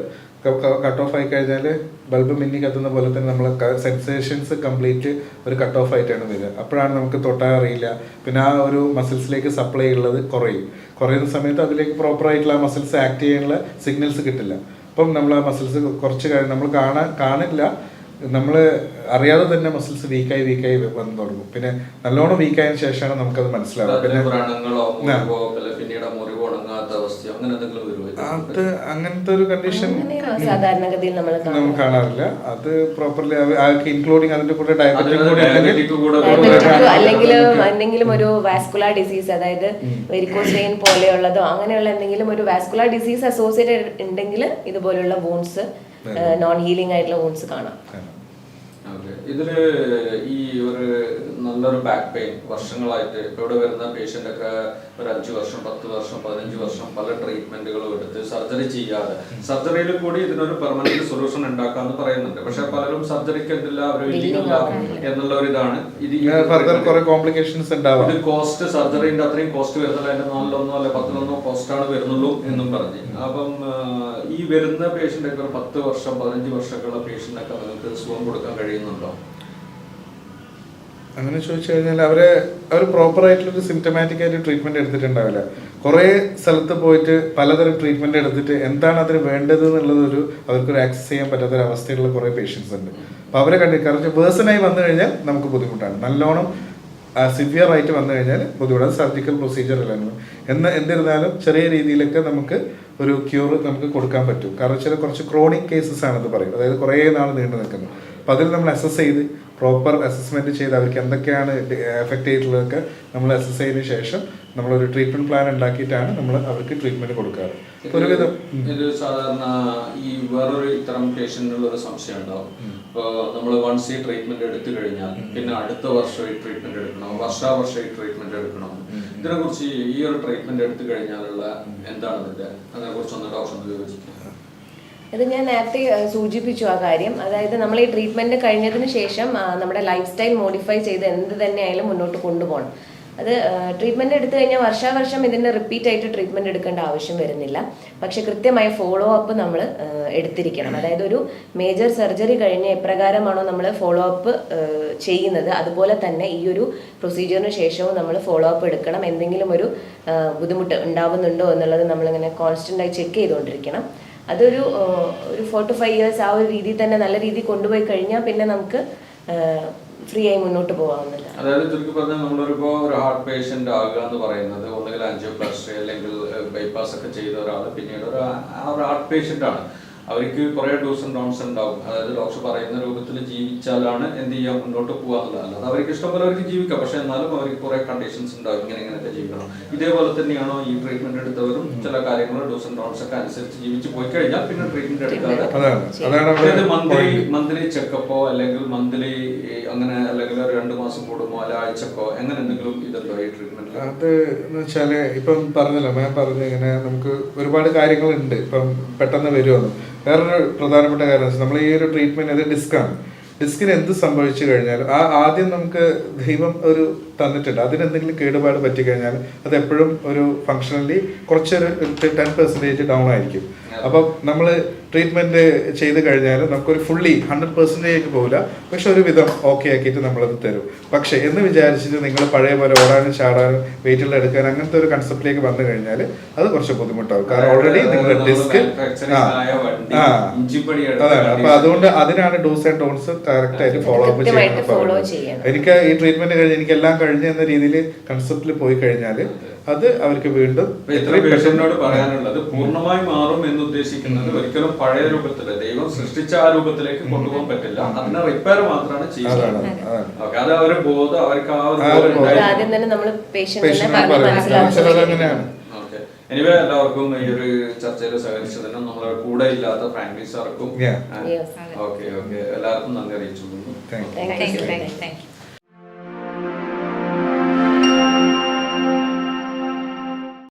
കട്ട് ഓഫ് ആയി കഴിഞ്ഞാൽ ബൾബ് മിന്നി കത്തുന്ന പോലെ തന്നെ നമ്മൾ സെൻസേഷൻസ് കംപ്ലീറ്റ് ഒരു കട്ട് ഓഫ് ആയിട്ടാണ് വരിക. അപ്പോഴാണ് നമുക്ക് തൊട്ടാൻ അറിയില്ല. പിന്നെ ആ ഒരു മസിൽസിലേക്ക് സപ്ലൈ ഉള്ളത് കുറയും. കുറയുന്ന സമയത്ത് അതിലേക്ക് പ്രോപ്പറായിട്ടുള്ള ആ മസിൽസ് ആക്ട് ചെയ്യാനുള്ള സിഗ്നൽസ് കിട്ടില്ല. അപ്പം നമ്മൾ ആ മസിൽസ് കുറച്ച് കഴിഞ്ഞ് നമ്മൾ കാണാൻ കാണില്ല. നമ്മൾ അറിയാതെ തന്നെ മസിൽസ് വീക്കായി വീക്കായി വന്നു തുടങ്ങും. പിന്നെ നല്ലോണം വീക്കായതിനു ശേഷമാണ് നമുക്കത് മനസ്സിലാവുക. പിന്നെ അത് അങ്ങനത്തെ ഒരു കണ്ടീഷൻ സാധാരണഗതിയിൽ നമ്മൾ കാണാറില്ല. അത് പ്രോപ്പർലി ഇൻക്ലൂഡിങ് അതിന്റെ കൂടെ ഡയബറ്റിക് കൂടെ അല്ലെങ്കിൽ എന്തെങ്കിലും ഒരു വാസ്കുലർ ഡിസീസ് അതായത് വെരിക്കോസ് വെയിൻ പോലെയുള്ളതോ അങ്ങനെയുള്ള എന്തെങ്കിലും ഒരു വാസ്കുലർ ഡിസീസ് അസോസിയേറ്റഡ് ഉണ്ടെങ്കിൽ ഇതുപോലുള്ള വൂൺസ് നോൺ ഹീലിംഗ് ആയിട്ടുള്ള വൂൺസ് കാണാം. ഓക്കെ ഇതിൽ ഈ ഒരു നല്ലൊരു ബാക്ക് പെയിൻ വർഷങ്ങളായിട്ട് ഇപ്പൊ ഇവിടെ വരുന്ന പേഷ്യന്റ് ഒക്കെ ഒരു അഞ്ചു വർഷം പത്ത് വർഷം പതിനഞ്ച് വർഷം പല ട്രീറ്റ്മെന്റുകളും എടുത്ത് സർജറി ചെയ്യാതെ. സർജറിയിൽ കൂടി ഇതിനൊരു പെർമനന്റ് സൊല്യൂഷൻ ഉണ്ടാക്കാന്ന് പറയുന്നുണ്ട്. പക്ഷെ പലരും സർജറിക്ക് എന്തില്ല അവർ എന്നുള്ള ഒരു ഇതാണ്. ഇത് കോംപ്ലിക്കേഷൻസ് ഉണ്ടാവും. ഇത് കോസ്റ്റ് സർജറിന്റെ അത്രയും കോസ്റ്റ് വരുന്നില്ല. അതിന്റെ നാലിലൊന്നോ അല്ലെ പത്തിലൊന്നോ കോസ്റ്റ് ആണ് വരുന്നുള്ളൂ എന്നും പറഞ്ഞു. അപ്പം ഈ വരുന്ന പേഷ്യന്റ് ഒക്കെ ഒരു പത്ത് വർഷം പതിനഞ്ച് വർഷമൊക്കെയുള്ള പേഷ്യന്റ് ഒക്കെ നിങ്ങൾക്ക് സുഖം കൊടുക്കാൻ കഴിയുന്നുണ്ടോ അങ്ങനെ ചോദിച്ചു കഴിഞ്ഞാൽ അവരെ അവർ പ്രോപ്പർ ആയിട്ടുള്ളൊരു സിംറ്റമാറ്റിക് ആയിട്ട് ട്രീറ്റ്മെന്റ് എടുത്തിട്ടുണ്ടാവില്ല. കുറേ സ്ഥലത്ത് പോയിട്ട് പലതരം ട്രീറ്റ്മെന്റ് എടുത്തിട്ട് എന്താണ് അതിന് വേണ്ടത് എന്നുള്ളതൊരു അവർക്കൊരു ആക്സസ് ചെയ്യാൻ പറ്റാത്ത ഒരു അവസ്ഥയുള്ള കുറേ പേഷ്യൻസ് ഉണ്ട്. അപ്പോൾ അവരെ കണ്ടി കാരണം വേഴ്സണായി വന്നു കഴിഞ്ഞാൽ നമുക്ക് ബുദ്ധിമുട്ടാണ്. നല്ലോണം സിവിയർ ആയിട്ട് വന്നു കഴിഞ്ഞാൽ ബുദ്ധിമുട്ടാണ്. സർജിക്കൽ പ്രൊസീജിയർ അല്ലായിരുന്നു എന്ന് എന്നിരുന്നാലും ചെറിയ രീതിയിലൊക്കെ നമുക്ക് ഒരു ക്യൂർ നമുക്ക് കൊടുക്കാൻ പറ്റും. കാരണം വെച്ചാൽ കുറച്ച് ക്രോണിക് കേസസ് ആണെന്ന് പറയും. അതായത് കുറേ നാൾ നീണ്ടു നിൽക്കുന്നത് അപ്പോൾ അതിൽ നമ്മൾ അസസ് ചെയ്ത് പ്രോപ്പർ അസസ്മെന്റ് ചെയ്ത് അവർക്ക് എന്തൊക്കെയാണ് എഫക്റ്റ് ചെയ്തിട്ടുള്ളതൊക്കെ നമ്മൾ അസസ് ചെയ്തതിന് ശേഷം നമ്മളൊരു ട്രീറ്റ്മെന്റ് പ്ലാൻ ഉണ്ടാക്കിയിട്ടാണ് നമ്മൾ അവർക്ക് ട്രീറ്റ്മെന്റ് കൊടുക്കാറ്. ഒരുവിധം ഇത് സാധാരണ ഈ വേറൊരു ഇത്തരം പേഷ്യന്റിനുള്ള ഒരു സംശയം ഉണ്ടാവും. ഇപ്പോൾ നമ്മൾ വൺസ് ഈ ട്രീറ്റ്മെന്റ് എടുത്തു കഴിഞ്ഞാൽ പിന്നെ അടുത്ത വർഷം ഈ ട്രീറ്റ്മെന്റ് എടുക്കണം വർഷാവർഷം ഈ ട്രീറ്റ്മെന്റ് എടുക്കണം. ഇതിനെ കുറിച്ച് ഈ ഒരു ട്രീറ്റ്മെന്റ് എടുത്തു കഴിഞ്ഞാലുള്ള എന്താണ് ഇതിന്റെ? അതിനെ കുറിച്ച് ഒന്ന് ഡോക്ടർ വിവരിക്കുക ഇത് ഞാൻ നേരത്തെ സൂചിപ്പിച്ചു ആ കാര്യം. അതായത് നമ്മൾ ഈ ട്രീറ്റ്മെന്റ് കഴിഞ്ഞതിന് ശേഷം നമ്മുടെ ലൈഫ് സ്റ്റൈൽ മോഡിഫൈ ചെയ്ത് എന്ത് തന്നെയായാലും മുന്നോട്ട് കൊണ്ടുപോകണം. അത് ട്രീറ്റ്മെന്റ് എടുത്തു കഴിഞ്ഞാൽ വർഷാവർഷം ഇതിന്റെ റിപ്പീറ്റ് ആയിട്ട് ട്രീറ്റ്മെന്റ് എടുക്കേണ്ട ആവശ്യം വരുന്നില്ല. പക്ഷെ കൃത്യമായ ഫോളോ അപ്പ് നമ്മൾ എടുത്തിരിക്കണം. അതായത് ഒരു മേജർ സർജറി കഴിഞ്ഞ് എപ്രകാരമാണോ നമ്മൾ ഫോളോ അപ്പ് ചെയ്യുന്നത്. അതുപോലെ തന്നെ ഈ ഒരു പ്രൊസീജിയറിന് ശേഷവും നമ്മൾ ഫോളോ അപ്പ് എടുക്കണം. എന്തെങ്കിലും ഒരു ബുദ്ധിമുട്ട് ഉണ്ടാവുന്നുണ്ടോ എന്നുള്ളത് നമ്മളിങ്ങനെ കോൺസ്റ്റന്റ് ആയി ചെക്ക് ചെയ്തുകൊണ്ടിരിക്കണം. അതൊരു ഒരു ഫോർ ടു ഫൈവ് ഇയേഴ്സ് ആ ഒരു രീതിയിൽ തന്നെ നല്ല രീതിയിൽ കൊണ്ടുപോയി കഴിഞ്ഞാൽ പിന്നെ നമുക്ക് ഫ്രീ ആയി മുന്നോട്ട് പോകാവുന്നതാണ് അതായത് ചുരുക്കി പറഞ്ഞാൽ നമ്മളിപ്പോ ഒരു ഹാർട്ട് പേഷ്യന്റ് ആകുക എന്ന് പറയുന്നത് ഒന്നുകിൽ ആൻജിയോപ്ലാസ്റ്റി അല്ലെങ്കിൽ ബൈപ്പാസ് ഒക്കെ ചെയ്ത ഒരാൾ പിന്നീട് ഒരു ഹാർട്ട് പേഷ്യന്റ് ആണ്. അവർക്ക് കുറെ ഡോസ് ആൻഡ് ഡോൺസ് ഉണ്ടാവും. അതായത് ഡോക്ടർ പറയുന്ന രൂപത്തിൽ ജീവിച്ചാലാണ് എന്ത് ചെയ്യാൻ മുന്നോട്ട് പോകാറില്ല അല്ലാതെ അവർക്ക് ഇഷ്ടംപോലെ അവർക്ക് ജീവിക്കാം. പക്ഷെ എന്നാലും അവർക്ക് കുറെ കണ്ടീഷൻസ് ഉണ്ടാവും. ഇങ്ങനെ ഇങ്ങനെയൊക്കെ ജീവിക്കണം. ഇതേപോലെ തന്നെയാണോ ഈ ട്രീറ്റ്മെന്റ് എടുത്തവരും ചില കാര്യങ്ങൾ ഡോസ് ആൻഡ് ഡോൺസ് ഒക്കെ അനുസരിച്ച് ജീവിച്ച് പോയി കഴിഞ്ഞാൽ പിന്നെ ട്രീറ്റ്മെന്റ് എടുക്കാതെ മന്ത്ലി മന്ത്ലി ചെക്കപ്പോ അല്ലെങ്കിൽ മന്ത്ലി അങ്ങനെ അല്ലെങ്കിൽ രണ്ട് മാസം കൂടുമോ അല്ല ആഴ്ചക്കോ അങ്ങനെ എന്തെങ്കിലും ഇതുണ്ടോ ഈ ട്രീറ്റ്മെന്റ് അത് എന്ന് വെച്ചാൽ ഇപ്പം പറഞ്ഞല്ലോ മാം പറഞ്ഞു ഇങ്ങനെ നമുക്ക് ഒരുപാട് കാര്യങ്ങളുണ്ട് ഇപ്പം പെട്ടെന്ന് വരുമെന്ന് വേറൊരു പ്രധാനപ്പെട്ട കാര്യം നമ്മൾ ഈ ഒരു ട്രീറ്റ്മെന്റ് അത് ഡിസ്കാണ് ഡിസ്കിന് എന്ത് സംഭവിച്ചു കഴിഞ്ഞാലും ആ ആദ്യം നമുക്ക് ദൈവം ഒരു തന്നിട്ടുണ്ട്. അതിന് എന്തെങ്കിലും കേടുപാട് പറ്റി കഴിഞ്ഞാൽ അത് എപ്പോഴും ഒരു ഫങ്ഷണലി കുറച്ചൊരു ടെൻ പെർസെന്റേജ് ഡൗൺ ആയിരിക്കും. അപ്പം നമ്മൾ ട്രീറ്റ്മെന്റ് ചെയ്ത് കഴിഞ്ഞാൽ നമുക്കൊരു ഫുള്ളി ഹൺഡ്രഡ് പെർസെന്റേജ് പോകില്ല പക്ഷെ ഒരു വിധം ഓക്കെ ആക്കിയിട്ട് നമ്മളത് തരും. പക്ഷെ എന്ന് വിചാരിച്ചിട്ട് നിങ്ങൾ പഴയ പോലെ ഓടാനും ചാടാനും വെയിറ്റുള്ള എടുക്കാനും അങ്ങനത്തെ ഒരു കൺസെപ്റ്റിലേക്ക് വന്നു കഴിഞ്ഞാൽ അത് കുറച്ച് ബുദ്ധിമുട്ടാവും. കാരണം ഓൾറെഡി നിങ്ങളുടെ ഡിസ്ക് അതാണ്. അപ്പൊ അതുകൊണ്ട് അതിനാണ് ഡോസ് ആൻഡ് ഡോൺസ് കറക്റ്റ് ആയിട്ട് ഫോളോ അപ്പ് ചെയ്യുന്നത്. എനിക്ക് ഈ ട്രീറ്റ്മെന്റ് കഴിഞ്ഞ് എനിക്ക് എല്ലാം കഴിഞ്ഞ് എന്ന രീതിയിൽ കൺസെപ്റ്റിൽ പോയി കഴിഞ്ഞാൽ അത് അവർക്ക് വീണ്ടും പേഷ്യന്റിനോട് പറയാനുള്ളത് പൂർണമായി മാറും എന്ന് ഉദ്ദേശിക്കുന്നത് ഒരിക്കലും പഴയ രൂപത്തിൽ ദൈവം സൃഷ്ടിച്ച ആ രൂപത്തിലേക്ക് കൊണ്ടുപോകാൻ പറ്റില്ല. അതിനെ റിപ്പയർ മാത്രമാണ് ചെയ്യുന്നത്. അത്. അവർ ബോധം അവർക്ക് ആ ഒരു എനിവേ എല്ലാവർക്കും ഈ ഒരു ചർച്ചയിൽ സഹകരിച്ചതിനും നമ്മളെ കൂടെ ഇല്ലാത്ത ഫ്രാങ്കി സാർക്കും. Okay okay. എല്ലാവർക്കും നന്ദി അറിയിച്ചു താങ്ക് യു താങ്ക് യു